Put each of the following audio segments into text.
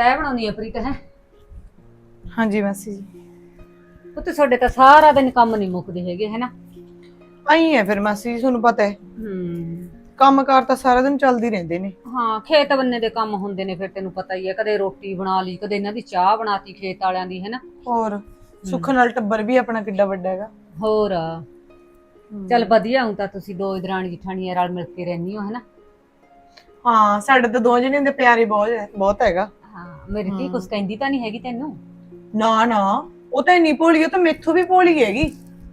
ਤੈ ਬਣਾਉਣੀ ਆ ਪ੍ਰੀਤ ਹੈ? ਹਾਂਜੀ ਮਾਸੀ ਜੀ। ਪੁੱਤ ਤੁਹਾਡੇ ਤਾਂ ਸਾਰਾ ਦਿਨ ਕੰਮ ਨਹੀਂ ਮੁੱਕਦੇ ਹੈਗੇ ਹੈਨਾ? ਆਈ ਹੈ ਫਿਰ ਮਾਸੀ ਜੀ ਤੁਹਾਨੂੰ ਪਤਾ ਹੈ ਹੂੰ। ਕੰਮਕਾਰ ਤਾਂ ਸਾਰਾ ਦਿਨ ਚੱਲਦੇ ਰਹਿੰਦੇ ਨੇ। ਹਾਂ ਖੇਤ ਬੰਨੇ ਦੇ ਕੰਮ ਹੁੰਦੇ ਨੇ ਫਿਰ ਤੈਨੂੰ ਪਤਾ ਹੀ ਹੈ ਕਦੇ ਰੋਟੀ ਬਣਾ ਲਈ ਕਦੇ ਇਹਨਾਂ ਦੀ ਚਾਹ ਬਣਾਤੀ ਖੇਤ ਵਾਲਿਆਂ ਦੀ ਹੈਨਾ? ਹੋਰ ਸੁੱਖ ਨਾਲ ਟੱਬਰ ਵੀ ਆਪਣਾ ਕਿੱਡਾ ਵੱਡਾ ਹੈਗਾ। ਹੋਰ। ਚੱਲ ਵਧੀਆ ਹੁਣ ਤਾਂ ਤੁਸੀਂ ਦੋ ਦਰਾਣੀ ਜਠਾਣੀਆਂ ਰਲ ਮਿਲ ਕੇ ਰਹਿੰਦੀ ਹੋ ਹੈਨਾ? ਹਾਂ ਸਾਡੇ ਤਾਂ ਦੋ ਜਣੇ ਦੇ ਪਿਆਰੇ ਬਹੁਤ ਹੈ ਬਹੁਤ ਹੈਗਾ। ਹਾਂ ਮੇਰੀ ਧੀ ਕੁਛ ਕਹਿੰਦੀ ਤਾਂ ਨਹੀਂ ਹੈਗੀ ਤੈਨੂੰ? ਨਾ ਨਾ ਉਹ ਤਾਂ ਇੰਨੀ ਭੋਲੀ ਉਹ ਤਾਂ ਮੈਥੋਂ ਵੀ ਭੋਲੀ ਹੈਗੀ।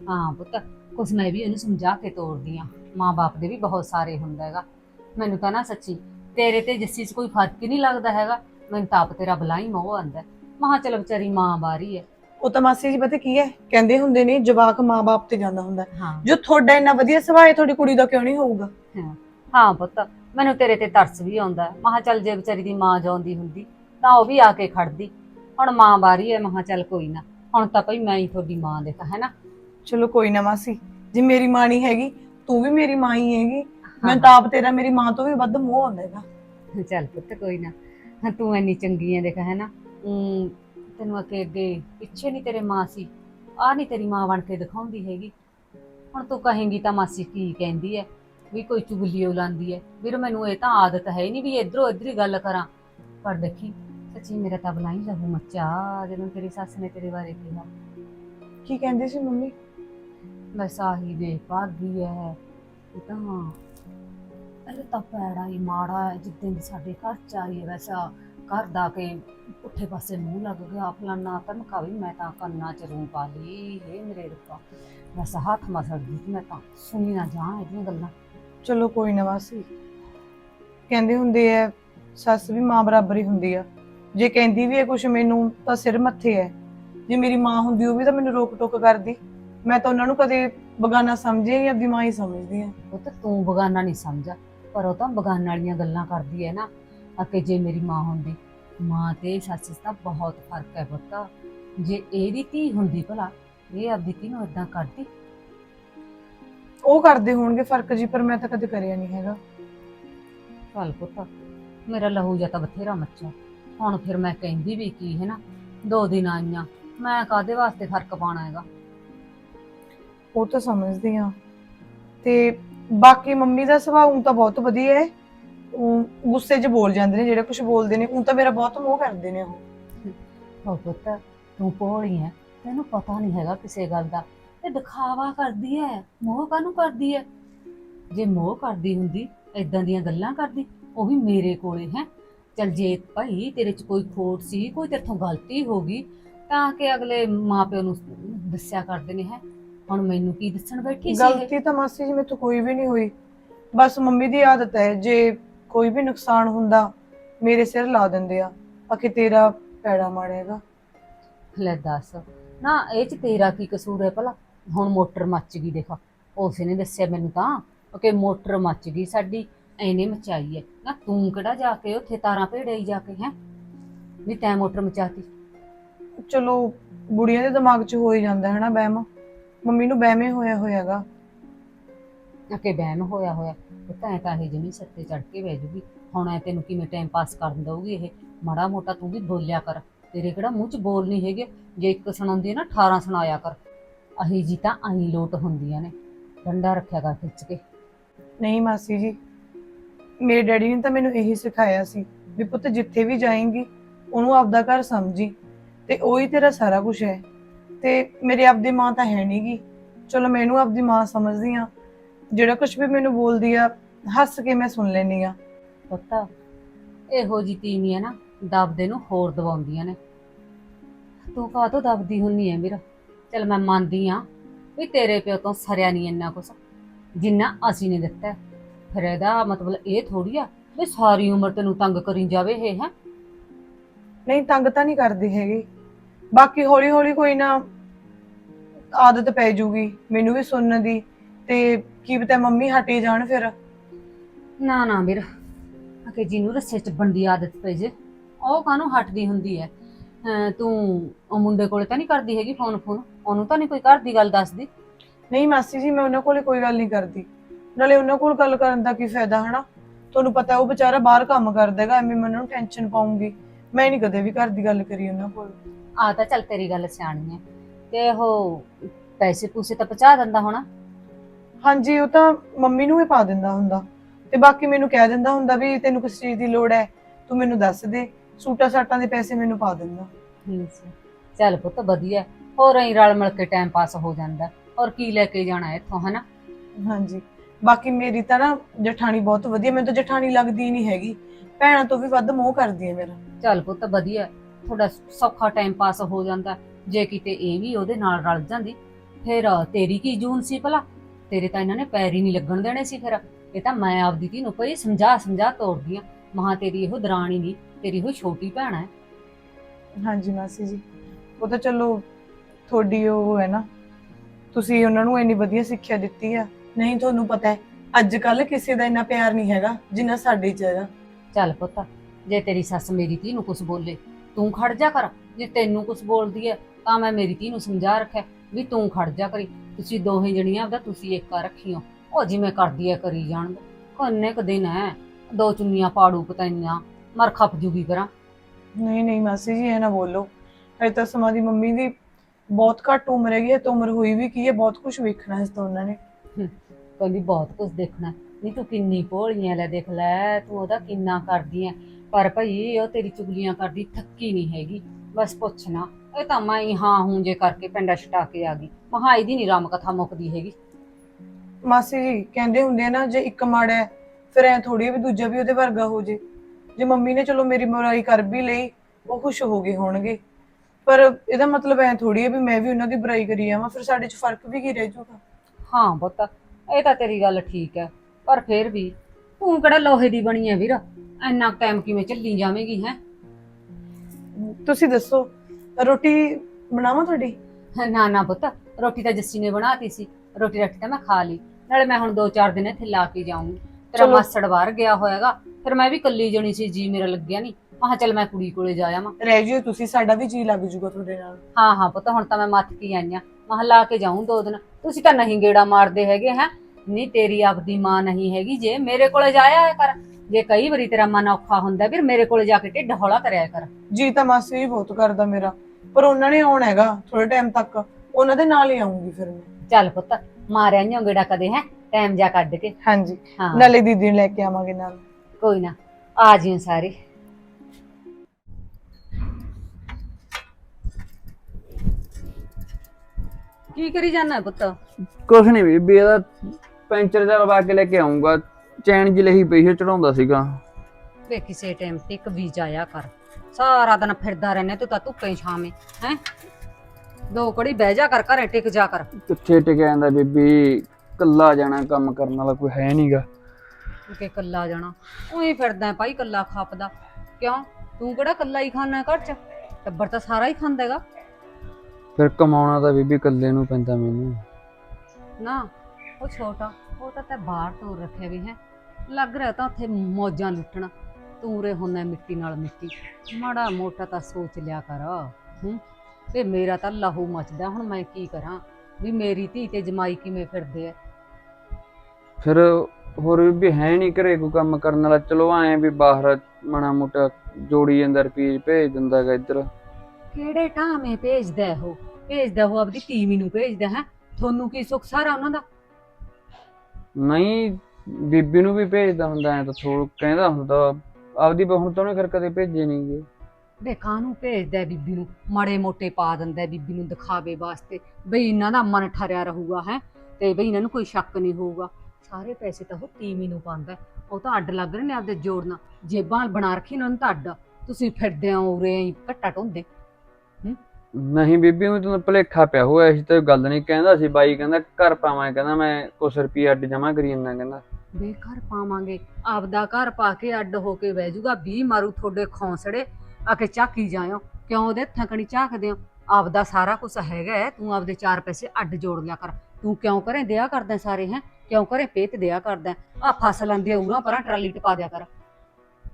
ਹਾਂ ਪੁੱਤ ਕੁਛ ਮੈਂ ਵੀ ਇਹਨੂੰ ਸਮਝਾ ਕੇ ਤੋਰਦੀ ਆ। ਮਾਂ-ਬਾਪ ਦੇ ਵੀ ਬਹੁਤ ਸਾਰੇ ਹੁੰਦਾ ਹੈਗਾ। ਮੈਨੂੰ ਤਾਂ ਨਾ ਸੱਚੀ ਤੇਰੇ ਤੇ ਜੱਸੀ 'ਚ ਕੋਈ ਫ਼ਰਕ ਹੀ ਨਹੀਂ ਲੱਗਦਾ ਹੈਗਾ ਮੈਨੂੰ ਤਾਂ ਆਪ ਤੇਰਾ ਬਲਾਈ ਮੋਹ ਆਂਦਾ। ਮਹਾ ਚਲ ਵਿਚਾਰੀ ਮਾਂ ਬਾਰੀ ਹੈ ਉਹ ਤਾਂ ਮਾਸੀ ਜੀ ਪਤਾ ਕੀ ਹੈ ਕਹਿੰਦੇ ਹੁੰਦੇ ਨੇ ਜਵਾਕ ਮਾਂ-ਬਾਪ ਤੇ ਜਾਂਦਾ ਹੁੰਦਾ। ਹੈ। ਹਾਂ ਜੋ ਤੁਹਾਡਾ ਇੰਨਾ ਵਧੀਆ ਸੁਭਾਅ ਹੈ ਤੁਹਾਡੀ ਕੁੜੀ ਦਾ ਕਿਉਂ ਨਹੀਂ ਹੋਊਗਾ? ਹਾਂ। ਹਾਂ ਪੁੱਤ ਮੈਨੂੰ ਤੇਰੇ ਤੇ ਤਰਸ ਵੀ ਆਉਂਦਾ। ਮਹਾ ਚੱਲ ਜੇ ਵਿਚਾਰੀ ਦੀ ਮਾਂ ਜਾਉਂਦੀ ਹੁੰਦੀ ਤਾਂ ਉਹ ਵੀ ਆ ਕੇ ਖੜਦੀ। ਹੁਣ ਮਾਂ ਬਾਰੀ ਹੈ ਮਹਾ ਚੱਲ ਕੋਈ ਨਾ। ਹੁਣ ਤਾਂ ਭਈ ਮੈਂ ਹੀ ਤੁਹਾਡੀ ਮਾਂ ਦੇਖਾ ਹੈ ਨਾ? ਚਲੋ ਕੋਈ ਨਾ ਮਾਸੀ ਜੇ ਮੇਰੀ ਮਾਂ ਨਹੀਂ ਹੈਗੀ ਤੂੰ ਵੀ ਮੇਰੀ ਮਾਂ ਹੀ ਹੈਗੀ। ਮੈਂ ਤਾਂ ਆਪ ਤੇਰਾ ਮੇਰੀ ਮਾਂ ਤੋਂ ਵੀ ਵੱਧ ਮੋਹ ਆਉਂਦਾ ਹੈਗਾ ਚੱਲ ਪੁੱਤ ਕੋਈ ਨਾ। ਹਾਂ, ਤੂੰ ਇੰਨੀ ਚੰਗੀ ਹੈ ਦੇਖ ਹੈ ਨਾ? ਊਂ ਤੈਨੂੰ ਅੱਗੇ ਅੱਗੇ ਪਿੱਛੇ ਨਹੀਂ ਤੇਰੇ ਮਾਂ ਸੀ। ਆ ਨਹੀਂ ਤੇਰੀ ਮਾਂ ਬਣ ਕੇ ਦਿਖਾਉਂਦੀ ਹੈਗੀ। ਹੁਣ ਤੂੰ ਕਹੇਂਗੀ ਤਾਂ ਮਾਸੀ ਕੀ ਕਹਿੰਦੀ ਹੈ ਵੀ ਕੋਈ ਚੁਗਲੀ ਲਾਂਦੀ ਹੈ ਵੀਰ ਮੈਨੂੰ ਇਹ ਤਾਂ ਆਦਤ ਹੈ ਨਹੀਂ ਵੀ ਇਧਰੋਂ ਇਧਰ ਗੱਲ ਕਰਾਂ। ਪਰ ਦੇਖੀ ਸੱਚੀ ਮੇਰਾ ਤਾਂ ਬਲਾਈ ਲਹੂ ਮੱਚਾ ਜਦੋਂ ਤੇਰੀ ਸੱਸ ਨੇ ਤੇਰੇ ਬਾਰੇ ਕਿਹਾ। ਕੀ ਕਹਿੰਦੀ ਸੀ ਮੰਮੀ? ਬਸ ਆਹੀ ਦੇ ਭਾਗੀ ਹੈ ਇਹ ਤਾਂ ਇਹ ਤਾਂ ਪੈੜਾ ਹੀ ਮਾੜਾ ਹੈ ਜਿੱਦਾਂ ਦੀ ਸਾਡੇ ਘਰ ਚ ਆਈ ਹੈ ਵੈਸਾ ਘਰ ਦਾ ਕੇ ਪੁੱਠੇ ਪਾਸੇ ਮੂੰਹ ਲੱਗ ਗਿਆ ਫਲਾਨਾ ਧਮਕਾ ਵੀ ਮੈਂ ਤਾਂ ਕੰਨਾਂ ਚ ਰੂ ਪਾ ਲਈ ਹੇ ਮੇਰੇ ਰੱਬਾ। ਬਸ ਹੱਥ ਮਸੜ ਗਈ ਮੈਂ ਤਾਂ ਸੁਣੀ ਨਾ ਜਾਣ ਇਹਦੀਆਂ ਗੱਲਾਂ। ਚਲੋ ਕੋਈ ਨਾ ਕਹਿੰਦੇ ਹੁੰਦੇ ਐ ਸੱਸ ਵੀ ਮਾਂ ਬਰਾਬਰ ਹੀ ਹੁੰਦੀ ਆ। ਜੇ ਕਹਿੰਦੀ ਵੀ ਹੈ ਕੁਛ ਮੈਨੂੰ ਤਾਂ ਸਿਰ ਮੱਥੇ ਹੈ। ਜੇ ਮੇਰੀ ਮਾਂ ਹੁੰਦੀ ਉਹ ਵੀ ਤਾਂ ਮੈਨੂੰ ਰੋਕ ਟੋਕ ਕਰਦੀ। ਮੈਂ ਤਾਂ ਉਹਨਾਂ ਨੂੰ ਕਦੇ ਬਗਾਨਾ ਸਮਝਿਆ ਜਾਂ ਆਪਣੀ ਮਾਂ ਹੀ ਸਮਝਦੀ ਆ ਉਹ ਤਾਂ ਤੂੰ ਬਗਾਨਾ ਨਹੀਂ ਸਮਝਾ ਪਰ ਉਹ ਤਾਂ ਬਗਾਨਾ ਵਾਲੀਆਂ ਗੱਲਾਂ ਕਰਦੀ ਹੈ ਨਾ। ਅਕੇ ਜੇ ਮੇਰੀ ਮਾਂ ਹੁੰਦੀ ਮਾਂ ਤੇ ਸੱਸ 'ਚ ਤਾਂ ਬਹੁਤ ਫ਼ਰਕ ਹੈ ਪੁੱਤ। ਜੇ ਇਹਦੀ ਧੀ ਹੁੰਦੀ ਭਲਾ ਇਹ ਆਪਦੀ ਧੀ ਨੂੰ ਇਦਾਂ ਕਰਦੀ। ਉਹ ਕਰਦੇ ਹੋਣਗੇ ਫ਼ਰਕ ਜੀ ਪਰ ਮੈਂ ਤਾਂ ਕਦੇ ਕਰਿਆ ਨਹੀਂ ਹੈਗਾ। ਚੱਲ ਪੁੱਤ ਮੇਰਾ ਲਹੂ ਜਾਂ ਤਾਂ ਬਥੇਰਾ ਮੱਚਾ ਹੁਣ ਫਿਰ ਮੈਂ ਕਹਿੰਦੀ ਵੀ ਕੀ ਹੈ ਨਾ ਦੋ ਦਿਨ ਆਈਆਂ ਮੈਂ ਕਾਦੇ ਵਾਸਤੇ ਫ਼ਰਕ ਪਾਣਾ ਹੈਗਾ? ਉਹ ਤਾਂ ਸਮਝਦੀ ਆ ਤੇ ਬਾਕੀ ਮੰਮੀ ਦਾ ਸੁਭਾਅ ਊਂ ਤਾਂ ਬਹੁਤ ਵਧੀਆ ਹੈ। ਉਹ ਗੁੱਸੇ 'ਚ ਬੋਲ ਜਾਂਦੇ ਨੇ ਜਿਹੜੇ ਕੁਝ ਬੋਲਦੇ ਨੇ ਉਹ ਤਾਂ ਮੇਰਾ ਬਹੁਤ ਮੋਹ ਕਰਦੇ ਨੇ ਉਹ। ਉਹ ਪੁੱਤ ਤੂੰ ਭੋਲੀ ਹੈ ਤੈਨੂੰ ਪਤਾ ਨਹੀਂ ਹੈਗਾ ਕਿਸੇ ਗੱਲ ਦਾ। ਇਹ ਦਿਖਾਵਾ ਕਰਦੀ ਹੈ ਮੋਹ ਕਾਹਨੂੰ ਕਰਦੀ ਹੈ ਜੇ ਮੋਹ ਕਰਦੀ ਹੁੰਦੀ ਐਦਾਂ ਦੀਆਂ ਗੱਲਾਂ ਕਰਦੀ ਉਹ ਵੀ ਮੇਰੇ ਕੋਲੇ ਹੈ। ਚਲ ਜੇ ਭਾਈ ਤੇਰੇ 'ਚ ਕੋਈ ਖੋਟ ਸੀ ਕੋਈ ਤੇਰੇ ਤੋਂ ਗਲਤੀ ਹੋ ਗਈ ਤਾਂ ਕਿ ਅਗਲੇ ਮਾਪਿਓ ਨੂੰ ਦੱਸਿਆ ਕਰਦੇ ਨੇ ਹੈ? ਹੁਣ ਮੈਨੂੰ ਕੀ ਦੱਸਣ ਬੈਠੀ ਸੀ ਇਹ? ਗਲਤੀ ਤਾਂ ਮਾਸੀ ਜੀ ਤੋਂ ਕੋਈ ਵੀ ਨਹੀਂ ਹੋਈ। ਬਸ ਮੰਮੀ ਦੀ ਆਦਤ ਹੈ ਜੇ ਕੋਈ ਵੀ ਨੁਕਸਾਨ ਹੁੰਦਾ ਮੇਰੇ ਸਿਰ ਲਾ ਦਿੰਦੇ ਆ। ਆਖੇ ਤੇਰਾ ਪੈੜਾ ਮਾੜੇਗਾ ਲੈ ਦੱਸ ਨਾ ਇਹ ਚ ਤੇਰਾ ਕੀ ਕਸੂਰ ਹੈ ਭਲਾ? ਹੁਣ ਮੋਟਰ ਮੱਚ ਗਈ ਦੇਖਾ। ਉਸੇ ਨੇ ਦੱਸਿਆ ਮੈਨੂੰ ਤਾਂ ਕਿ ਮੋਟਰ ਮੱਚ ਗਈ ਸਾਡੀ। ਐਨੇ ਮਚਾਈ ਹੈ ਨਾ ਤੂੰ ਕਿਹੜਾ ਜਾ ਕੇ ਉੱਥੇ ਤਾਰਾਂ ਭੇੜਾਈ ਜਾ ਕੇ ਹੈ? ਵੀ ਤੈਂ ਮੋਟਰ ਮਚਾਤੀ। ਚਲੋ ਬੁੜੀਆਂ ਦੇ ਦਿਮਾਗ 'ਚ ਹੋ ਹੀ ਜਾਂਦਾ ਹੈ ਨਾ ਵਹਿਮ? ਮੰਮੀ ਨੂੰ ਵਹਿਮੇ ਹੋਇਆ ਹੋਇਆਗਾ ਕਿ ਬਹਿਮ ਹੋਇਆ ਹੋਇਆ ਉਹ ਤਾਂ ਤਾਂ ਇਹ ਜਮੀ ਸੱਤੇ ਚੜ ਕੇ ਬਹਿ ਜੂਗੀ। ਹੁਣ ਐ ਤੈਨੂੰ ਕਿਵੇਂ ਟਾਈਮ ਪਾਸ ਕਰਨ ਦਊਗੀ ਇਹ? ਮਾੜਾ ਮੋਟਾ ਤੂੰ ਵੀ ਬੋਲਿਆ ਕਰ। ਤੇਰੇ ਕਿਹੜਾ ਮੂੰਹ 'ਚ ਬੋਲ ਨਹੀਂ ਹੈਗੇ? ਜੇ ਇੱਕ ਸੁਣਾਉਂਦੀ ਨਾ 18 ਸੁਣਾਇਆ ਕਰ। ਅਹੀ ਜੀ ਤਾਂ ਆਈ ਲੋਟ ਹੁੰਦੀਆਂ ਨੇ। ਡੰਡਾ ਰੱਖਿਆ ਕਰ ਖਿੱਚ ਕੇ। ਨਹੀਂ ਮਾਸੀ ਜੀ ਮੇਰੇ ਡੈਡੀ ਨੇ ਤਾਂ ਮੈਨੂੰ ਇਹੀ ਸਿਖਾਇਆ ਸੀ ਵੀ ਪੁੱਤ ਜਿੱਥੇ ਵੀ ਜਾਏਂਗੀ, ਉਹਨੂੰ ਆਪਦਾ ਘਰ ਸਮਝੀ ਤੇ ਉਹੀ ਤੇਰਾ ਸਾਰਾ ਕੁਝ ਹੈ। ਤੇ ਮੇਰੇ ਆਪਦੀ ਮਾਂ ਤਾਂ ਹੈ ਨਹੀਂਗੀ ਚਲੋ ਮੈਨੂੰ ਆਪਦੀ ਮਾਂ ਸਮਝਦੀ ਆ। ਜਿਹੜਾ ਕੁਝ ਵੀ ਮੈਨੂੰ ਬੋਲਦੀ ਆ, ਹੱਸ ਕੇ ਮੈਂ ਸੁਣ ਲੈਣੀ ਆ। ਪੁੱਤ, ਇਹੋ ਜੀ ਤੀਵੀਆਂ ਨਾ ਦਬਦੇ ਨੂੰ ਹੋਰ ਦਬਾਉਂਦੀਆਂ ਨੇ। ਤੂੰ ਕਾਹਤੋਂ ਦਬਦੀ ਹੁੰਨੀ ਐ ਮੇਰਾ? ਚਲ ਮੈਂ ਮੰਨਦੀ ਆ ਵੀ ਤੇਰੇ ਪਿਓ ਤੋਂ ਸਰਿਆ ਨਹੀਂ ਇੰਨਾ ਕੁਛ, ਜਿੰਨਾ ਅਸੀਂ ਨੇ ਦਿੱਤਾ। ਫਿਰ ਇਹਦਾ ਮਤਲਬ ਇਹ ਥੋੜੀ ਆ ਵੀ ਸਾਰੀ ਉਮਰ ਤੈਨੂੰ ਤੰਗ ਕਰੀ ਜਾਵੇ ਇਹ ਹੈ? ਨਹੀਂ ਤੰਗ ਤਾਂ ਨਹੀਂ ਕਰਦੀ ਹੈਗੀ। ਬਾਕੀ ਹੌਲੀ ਹੌਲੀ ਕੋਈ ਨਾ ਆਦਤ ਪੈ ਜੂਗੀ ਮੈਨੂੰ ਵੀ ਸੁਣਨ ਦੀ ਤੇ ਕੀ ਪਤਾ ਮੰਮੀ ਹਟੇ ਜਾਣ ਫਿਰ। ਨਾ ਨਾ ਵੀਰ ਅਕੇ ਜਿਹਨੂੰ ਰੱਸੇ ਚ ਬੰਦੀ ਆਦਤ ਪੈ ਜੇ ਉਹ ਕਾਹਨੂੰ ਹਟਦੀ ਹੁੰਦੀ ਹੈ ਅਹ ਤੂੰ ਉਹ ਮੁੰਡੇ ਕੋਲੇ ਤਾਂ ਨਹੀਂ ਕਰਦੀ ਹੈਗੀ ਫੋਨ ਫੋਨ ਉਹਨੂੰ ਤਾਂ ਨਹੀਂ ਕੋਈ ਘਰ ਦੀ ਗੱਲ ਦੱਸਦੀ? ਨਹੀਂ ਮਾਸੀ ਜੀ ਮੈਂ ਉਹਨਾਂ ਕੋਲੇ ਕੋਈ ਗੱਲ ਨਹੀਂ ਕਰਦੀ। ਨਾਲੇ ਉਹਨਾਂ ਕੋਲ ਗੱਲ ਕਰਨ ਦਾ ਕੀ ਫਾਇਦਾ ਹਨਾ? ਤੁਹਾਨੂੰ ਪਤਾ ਉਹ ਵਿਚਾਰਾ ਬਾਹਰ ਕੰਮ ਕਰਦਾ ਹੈਗਾ ਐਵੇਂ ਮੈਂ ਉਹਨਾਂ ਨੂੰ ਟੈਨਸ਼ਨ ਪਾਉਂਗੀ। ਮੈਂ ਨਹੀਂ ਕਦੇ ਵੀ ਘਰ ਦੀ ਗੱਲ ਕਰੀ ਉਹਨਾਂ ਕੋਲ। ਆ ਤਾਂ ਚੱਲ ਤੇਰੀ ਗੱਲ ਸਿਆਣੀ ਹੈ। ਤੇ ਉਹ ਪੈਸੇ ਪੂਸੇ ਤਾਂ ਪਹੁੰਚਾ ਦਿੰਦਾ ਹੋਣਾ। ਹਾਂਜੀ ਉਹ ਤਾਂ ਮੰਮੀ ਨੂੰ ਹੀ ਪਾ ਦਿੰਦਾ ਹੁੰਦਾ। ਤੇ ਬਾਕੀ ਮੈਨੂੰ ਕਹਿ ਦਿੰਦਾ ਹੁੰਦਾ ਵੀ ਤੈਨੂੰ ਕਿਸ ਚੀਜ਼ ਦੀ ਲੋੜ ਹੈ ਤੂੰ ਮੈਨੂੰ ਦੱਸ ਦੇ। ਸੂਟਾਂ ਸਾਟਾਂ ਦੇ ਪੈਸੇ ਮੈਨੂੰ ਪਾ ਦਿੰਦਾ। ਠੀਕ ਸੀ ਚੱਲ ਪੁੱਤ ਵਧੀਆ। ਹੋਰ ਐਂ ਰਲ ਮਿਲ ਕੇ ਟਾਈਮ ਪਾਸ ਹੋ ਜਾਂਦਾ। ਔਰ ਕੀ ਲੈ ਕੇ ਜਾਣਾ ਇੱਥੋਂ ਹਨਾ? ਹਾਂਜੀ। ਬਾਕੀ ਮੇਰੀ ਤਾਂ ਨਾ ਜਠਾਣੀ ਬਹੁਤ ਵਧੀਆ ਮੈਨੂੰ ਤਾਂ ਜਠਾਣੀ ਲੱਗਦੀ ਨਹੀਂ ਹੈਗੀ। ਭੈਣਾਂ ਤੋਂ ਵੀ ਵੱਧ ਮੋਹ ਕਰਦੀ ਹੈ ਮੇਰਾ। ਚੱਲ ਪੁੱਤ ਵਧੀਆ ਥੋੜਾ ਸੌਖਾ ਟਾਈਮ ਪਾਸ ਹੋ ਜਾਂਦਾ ਜੇ ਕਿਤੇ ਇਹ ਵੀ ਉਹਦੇ ਨਾਲ ਰਲ ਜਾਂਦੀ ਫਿਰ ਤੇਰੀ ਕੀ ਜੂਨ ਸੀ ਭਲਾ? ਤੇਰੇ ਤਾਂ ਇਹਨਾਂ ਨੇ ਪੈਰ ਹੀ ਨਹੀਂ ਲੱਗਣ ਦੇਣੇ ਸੀ ਫਿਰ। ਇਹ ਤਾਂ ਮੈਂ ਆਪਦੀ ਧੀ ਨੂੰ ਕੋਈ ਸਮਝਾ ਸਮਝਾ ਤੋੜਦੀ ਆ ਮਹਾ ਤੇਰੀ ਇਹੋ ਦਰਾਣੀ ਨਹੀਂ ਤੇਰੀ ਉਹ ਛੋਟੀ ਭੈਣ ਹੈ। ਹਾਂਜੀ ਮਾਸੀ ਜੀ ਉਹ ਤਾਂ ਚਲੋ ਤੁਹਾਡੀ ਉਹ ਹੈ ਨਾ। ਤੁਸੀਂ ਉਹਨਾਂ ਨੂੰ ਇੰਨੀ ਵਧੀਆ ਸਿੱਖਿਆ ਦਿੱਤੀ ਆ। ਨਹੀਂ ਤੁਹਾਨੂੰ ਪਤਾ ਹੈ ਅੱਜ ਕੱਲ ਕਿਸੇ ਦਾ ਇੰਨਾ ਪਿਆਰ ਨਹੀਂ ਹੈਗਾ ਜਿੰਨਾ ਸਾਡੇ ਚ ਹੈਗਾ। ਚੱਲ ਪੁੱਤ ਜੇ ਤੇਰੀ ਸੱਸ ਮੇਰੀ ਧੀ ਨੂੰ ਕੁਝ ਬੋਲੇ ਤੂੰ ਖੜ ਜਾ ਕਰ ਜੇ ਤੈਨੂੰ ਕੁਝ ਬੋਲਦੀ ਹੈ ਤਾਂ ਮੈਂ ਮੇਰੀ ਧੀ ਨੂੰ ਸਮਝਾ ਰੱਖਿਆ ਵੀ ਤੂੰ ਖੜ ਜਾ ਕਰੀ ਤੁਸੀਂ ਦੋਹੇ ਜਣੀਆਂ ਆਪਦਾ ਤੁਸੀਂ ਏਕਾ ਰੱਖੀਓ ਉਹ ਜਿਵੇਂ ਕਰਦੀ ਹੈ ਕਰੀ ਜਾਣ ਕੋਨੇ ਕ ਦਿਨ ਹੈ ਦੋ ਚੁੰਨੀਆਂ ਪਾੜੂ ਪਤਾਈਆਂ ਮਰ ਖਪ ਜੂਗੀ ਕਰਾਂ। ਨਹੀਂ ਨਹੀਂ ਮਾਸੀ ਜੀ ਇਹ ਨਾ ਬੋਲੋ। ਅਜੇ ਤਾਂ ਸਮਾਂ ਦੀ ਮੰਮੀ ਦੀ ਬਹੁਤ ਘੱਟ ਉਮਰ ਹੈਗੀ ਹੈ ਤੇ ਉਮਰ ਹੋਈ ਵੀ ਕੀ ਹੈ ਬਹੁਤ ਕੁਝ ਵੇਖਣਾ ਇਸ ਤੋਂ ਉਹਨਾਂ ਨੇ। ਕਹਿੰਦੀ ਬਹੁਤ ਕੁਝ ਦੇਖਣਾ। ਨਹੀਂ ਤੂੰ ਕਿੰਨੀ ਭੋਲੀਆਂ ਲੈ ਦੇਖ ਲੈ ਤੂੰ ਉਹਦਾ ਕਿੰਨਾ ਕਰਦੀ ਐ। ਪਰ ਭਈ ਉਹ ਤੇਰੀ ਚੁਗਲੀਆਂ ਕਰਦੀ ਥੱਕੀ ਨਹੀਂ ਹੈਗੀ। ਬਸ ਪੁੱਛਣਾ ਇਹ ਤਾਂ ਮੈਂ ਹੀ ਹਾਂ ਹੂੰ ਜੇ ਕਰਕੇ ਪਿੰਡਾ ਛਟਾ ਕੇ ਆ ਗਈ। ਮਹਾ ਇਹਦੀ ਨਹੀਂ ਰਾਮ ਕਥਾ ਮੁੱਕਦੀ ਹੈਗੀ। ਮਾਸੀ ਜੀ ਕਹਿੰਦੇ ਹੁੰਦੇ ਆ ਨਾ ਜੇ ਇੱਕ ਮਾੜਾ ਹੈ ਫਿਰ ਐ ਥੋੜੀ ਵੀ ਦੂਜਾ ਵੀ ਉਹਦੇ ਵਰਗਾ ਹੋ ਜੇ। ਜੇ ਮੰਮੀ ਨੇ ਚਲੋ ਮੇਰੀ ਬੁਰਾਈ ਕਰ ਵੀ ਲਈ ਉਹ ਖੁਸ਼ ਹੋ ਗਏ ਹੋਣਗੇ। ਪਰ ਇਹਦਾ ਮਤਲਬ ਐ ਥੋੜੀ ਹੈ ਵੀ ਮੈਂ ਵੀ ਉਹਨਾਂ ਦੀ ਬੁਰਾਈ ਕਰੀ ਜਾਵਾਂ ਫਿਰ ਸਾਡੇ 'ਚ ਫ਼ਰਕ ਵੀ ਕੀ ਰਹਿ ਜਾਊਗਾ? ਹਾਂ ਪੁੱਤ ਇਹ ਤਾਂ ਤੇਰੀ ਗੱਲ ਠੀਕ ਹੈ ਪਰ ਫੇਰ ਵੀ ਤੂੰ ਕਿਹੜਾ ਲੋਹੇ ਦੀ ਬਣੀ ਐ ਵੀਰ? ਇੰਨਾ ਟਾਈਮ ਕਿਵੇਂ ਚੱਲੀ ਜਾਵੇਂਗੀ ਹੈ? ਤੁਸੀਂ ਦੱਸੋ ਰੋਟੀ ਬਣਾਵਾਂ ਤੁਹਾਡੀ? ਨਾ ਨਾ ਪੁੱਤ ਰੋਟੀ ਤਾਂ ਜੱਸੀ ਨੇ ਬਣਾਤੀ ਸੀ ਰੋਟੀ ਰੱਟੀ ਤਾਂ ਮੈਂ ਖਾ ਲਈ ਨਾਲੇ ਮੈਂ ਹੁਣ 2-4 ਦਿਨ ਇੱਥੇ ਲਾ ਕੇ ਜਾਊਂਗੀ। ਤੇਰਾ ਚਲੋ। ਮਾਸੜ ਬਾਹਰ ਗਿਆ ਹੋਇਆਗਾ ਫਿਰ ਮੈਂ ਵੀ ਕੱਲੀ ਜਣੀ ਸੀ ਜੀ ਮੇਰਾ ਲੱਗਿਆ ਨਹੀਂ। ਮੈਂ ਕਿਹਾ ਚੱਲ ਮੈਂ ਕੁੜੀ ਕੋਲੇ ਜਾ ਆਵਾਂ। ਰਹਿ ਜਿਓ ਤੁਸੀਂ ਸਾਡਾ ਵੀ ਜੀ ਲੱਗ ਜੂਗਾ ਤੁਹਾਡੇ ਨਾਲ। ਹਾਂ ਹਾਂ ਪੁੱਤ ਹੁਣ ਤਾਂ ਮੈਂ ਮੱਥ ਕੀ ਆਈਆਂ ਲਾ ਕੇ ਜਾਊਂ ਦੋ ਦਿਨ। ਤੁਸੀਂ ਤਾਂ ਨਹੀਂ ਗੇੜਾ ਮਾਰਦੇ ਹੈਗੇ ਹੈ? ਨਹੀਂ ਤੇਰੀ ਆਪਦੀ ਮਾਂ ਨਹੀਂ ਹੈਗੀ। ਜੇ ਮੇਰੇ ਕੋਲੇ ਜਾਇਆ ਕਰ ਜੇ ਕਈ ਵਾਰੀ ਤੇਰਾ ਮਨ ਔਖਾ ਹੁੰਦਾ ਫਿਰ ਮੇਰੇ ਕੋਲੇ ਜਾ ਕੇ ਢਿੱਡ ਹੌਲਾ ਕਰਿਆ ਕਰ। ਜੀ ਤਾਂ ਮਾਸੀ ਵੀ ਬਹੁਤ ਕਰਦਾ ਮੇਰਾ ਪਰ ਉਹਨਾਂ ਨੇ ਆਉਣਾ ਹੈਗਾ ਥੋੜੇ ਟਾਈਮ ਤੱਕ। ਉਹਨਾਂ ਦੇ ਨਾਲ ਹੀ ਆਉਂਗੀ ਫਿਰ ਮੈਂ। ਚੱਲ ਪੁੱਤ ਮਾਰਿਆ ਨੀ ਗੇੜਾ ਕਦੇ ਹੈ? ਟਾਈਮ ਜਾ ਕੱਢ ਕੇ। ਹਾਂਜੀ। ਹਾਂ। ਨਾਲੇ ਦੀਦੀ ਨੂੰ ਲੈ ਕੇ ਆਵਾਂਗੇ ਨਾਲ। ਕੋਈ ਨਾ ਆ ਜਿਓ ਸਾਰੇ। ਕੀ ਕਰੀ ਜਾਣਾ ਪੁੱਤ? ਕੁਛ ਨਹੀਂ ਬੀਬੀ ਇਹਦਾ ਪੈਂਚਰ ਜਿਹਾ ਲਵਾ ਕੇ ਲੈ ਕੇ ਆਉਂਗਾ ਚੈਨ ਜਿਹੀ ਲਈ ਪਈ ਸੀ ਚੜਾਉਂਦਾ ਸੀਗਾ। ਵੇ ਕਿਸੇ ਟਾਈਮ ਤੇ ਇੱਕ ਵੀ ਜਾਇਆ ਕਰ। ਸਾਰਾ ਦਿਨ ਫਿਰਦਾ ਰਹਿਣਾ ਤੂੰ ਤਾਂ ਧੁੱਪੇ ਛਾਵੇਂ ਹੈ? ਦੋ ਕੜੀ ਬਹਿ ਜਾ ਕਰ ਘਰੇ ਟਿਕ ਜਾ ਕਰ। ਕਿੱਥੇ ਟਿਕਿਆ ਜਾਂਦਾ ਬੀਬੀ? ਕੱਲਾ ਜਾਣਾ ਕੰਮ ਕਰਨ ਵਾਲਾ ਕੋਈ ਹੈ ਨਹੀਂਗਾ। ਕਿ ਕੱਲਾ ਜਾਣਾ ਉਹੀ ਫਿਰਦਾ ਭਾਈ ਕੱਲਾ ਖਾਪਦਾ। ਕਿਉਂ? ਤੂੰ ਕਿਹੜਾ ਕੱਲਾ ਹੀ ਖਾਣਾ ਘਰ ਚ? ਟੱਬਰ ਤਾਂ ਸਾਰਾ ਹੀ ਖਾਂਦਾ ਹੈਗਾ। ਫਿਰ ਕਮਾਉਣਾ ਤਾਂ ਬੀਬੀ ਕੱਲੇ ਨੂੰ ਪੈਂਦਾ ਮੈਨੂੰ। ਨਾ ਉਹ ਛੋਟਾ ਉਹ ਤਾਂ ਤੈ ਬਾਹਰ ਤੋਰ ਰੱਖਿਆ ਵੀ ਹੈ। ਲੱਗ ਰਿਹਾ ਤਾਂ ਉੱਥੇ ਮੌਜਾਂ ਲੁੱਟਣਾ। ਤੂੰ ਰੇ ਹੁੰਨਾ ਮਿੱਟੀ ਨਾਲ ਮਿੱਟੀ। ਮਾੜਾ ਮੋਟਾ ਤਾਂ ਸੋਚ ਲਿਆ ਕਰ। ਹੂੰ? ਤੇ ਮੇਰਾ ਤਾਂ ਲਹੂ ਮਚਦਾ ਹੁਣ ਮੈਂ ਕੀ ਕਰਾਂ? ਵੀ ਮੇਰੀ ਧੀ ਤੇ ਜਮਾਈ ਕਿਵੇਂ ਫਿਰਦੇ ਆ? ਫਿਰ ਹੋਰ ਬੀਬੀ ਹੈ ਨਹੀਂ ਘਰੇ ਕੋਈ ਕੰਮ ਕਰਨ ਵਾਲਾ। ਚਲੋ ਐ ਵੀ ਬਾਹਰ ਮਾੜਾ ਮੋਟਾ ਜੋੜੀ ਜਾਂਦਾ ਰੁਪਈਏ ਭੇਜ ਦਿੰਦਾਗਾ ਇੱਧਰ। ਕਿਹੜੇ ਟਾਮੇ ਭੇਜਦਾ ਉਹ? ਭੇਜਦਾ ਉਹ ਆਪਦੀ ਟੀਵੀ ਨੂੰ ਭੇਜਦਾ ਹੈ? ਤੁਹਾਨੂੰ ਕੀ ਸੁੱਖ ਸਾਰਾ ਉਹਨਾਂ ਦਾ? ਨਹੀਂ ਬੀਬੀ ਨੂੰ ਵੀ ਭੇਜਦਾ ਹੁੰਦਾ ਐ ਤਾਂ ਥੋੜਾ ਕਹਿੰਦਾ ਹੁੰਦਾ। ਆਪਦੀ ਬਹੂ ਤੋਂ ਨੇ ਫਿਰ ਕਦੇ ਭੇਜੇ ਨਹੀਂਗੇ ਵੇ ਕਾਹਨੂੰ ਭੇਜਦਾ ਹੈ ਬੀਬੀ ਨੂੰ? ਮਾੜੇ ਮੋਟੇ ਪਾ ਦਿੰਦਾ ਹੈ ਬੀਬੀ ਨੂੰ ਦਿਖਾਵੇ ਵਾਸਤੇ। ਬਈ ਇਹਨਾਂ ਦਾ ਮਨ ਠਰਿਆ ਰਹੂਗਾ ਹੈ? ਤੇ ਬਈ ਇਹਨਾਂ ਨੂੰ ਕੋਈ ਸ਼ੱਕ ਨਹੀਂ ਹੋਊਗਾ। ਸਾਰੇ ਪੈਸੇ ਤਾਂ ਉਹ ਤੀਵੀਂ ਨੂੰ ਪਾਉਂਦਾ। ਹੈ। ਉਹ ਤਾਂ ਅੱਡ ਲੱਗ ਰਹੇ ਨੇ ਆਪਦੇ ਜੋੜਨਾ ਜੇਬਾਂ ਬਣਾ ਰੱਖੀ ਉਹਨਾਂ ਨੂੰ ਤਾਂ ਅੱਡ। ਤੁਸੀਂ ਫਿਰਦੇ ਹੋ ਉਰੇ ਘੱਟਾ ਢੋਂਦੇ ਨਹੀਂ ਬੀਬੀ ਨੂੰ ਤਾਂ ਭਲੇਖਾ ਪਿਆ ਹੋਇਆ ਸੀ ਤੇ ਗੱਲ ਨਹੀਂ ਕਹਿੰਦਾ ਸੀ। ਬਾਈ ਕਹਿੰਦਾ ਘਰ ਪਾਵਾਂ ਕਹਿੰਦਾ ਮੈਂ ਕੁਛ ਰੁਪਈਆ ਅੱਡ ਜਮਾ ਕਰੀ ਜਾਂਦਾ ਕਹਿੰਦਾ। ਬੇਘਰ ਪਾਵਾਂਗੇ। ਆਪਦਾ ਘਰ ਪਾ ਕੇ ਅੱਡ ਹੋ ਕੇ ਬਹਿ ਜਾਊਗਾ 20 ਮਾਰੂ ਤੁਹਾਡੇ ਖੌਂਸੜੇ ਆ ਕੇ ਝਾਕੀ ਜਾਇਓ। ਕਿਉਂ ਉਹਦੇ ਥਕਣੀ ਝਾਕਦੇ ਹੋ? ਆਪਦਾ ਸਾਰਾ ਕੁਝ ਹੈਗਾ ਹੈ, ਤੂੰ ਆਪਦੇ ਚਾਰ ਪੈਸੇ ਅੱਡ ਜੋੜ ਲਿਆ ਕਰ। ਤੂੰ ਕਿਉਂ ਕਰੇ ਦਿਆ ਕਰਦਾ ਸਾਰੇ ਹੈ? ਕਿਉਂ ਕਰੇ ਪੇਤ ਦਿਆ ਕਰਦਾ ਆ ਫਸਲਾਂ ਦੇ ਉਰਾਂ ਪਰਾਂ ਟਰਾਲੀ ਟਪਾ ਦਿਆ ਕਰ।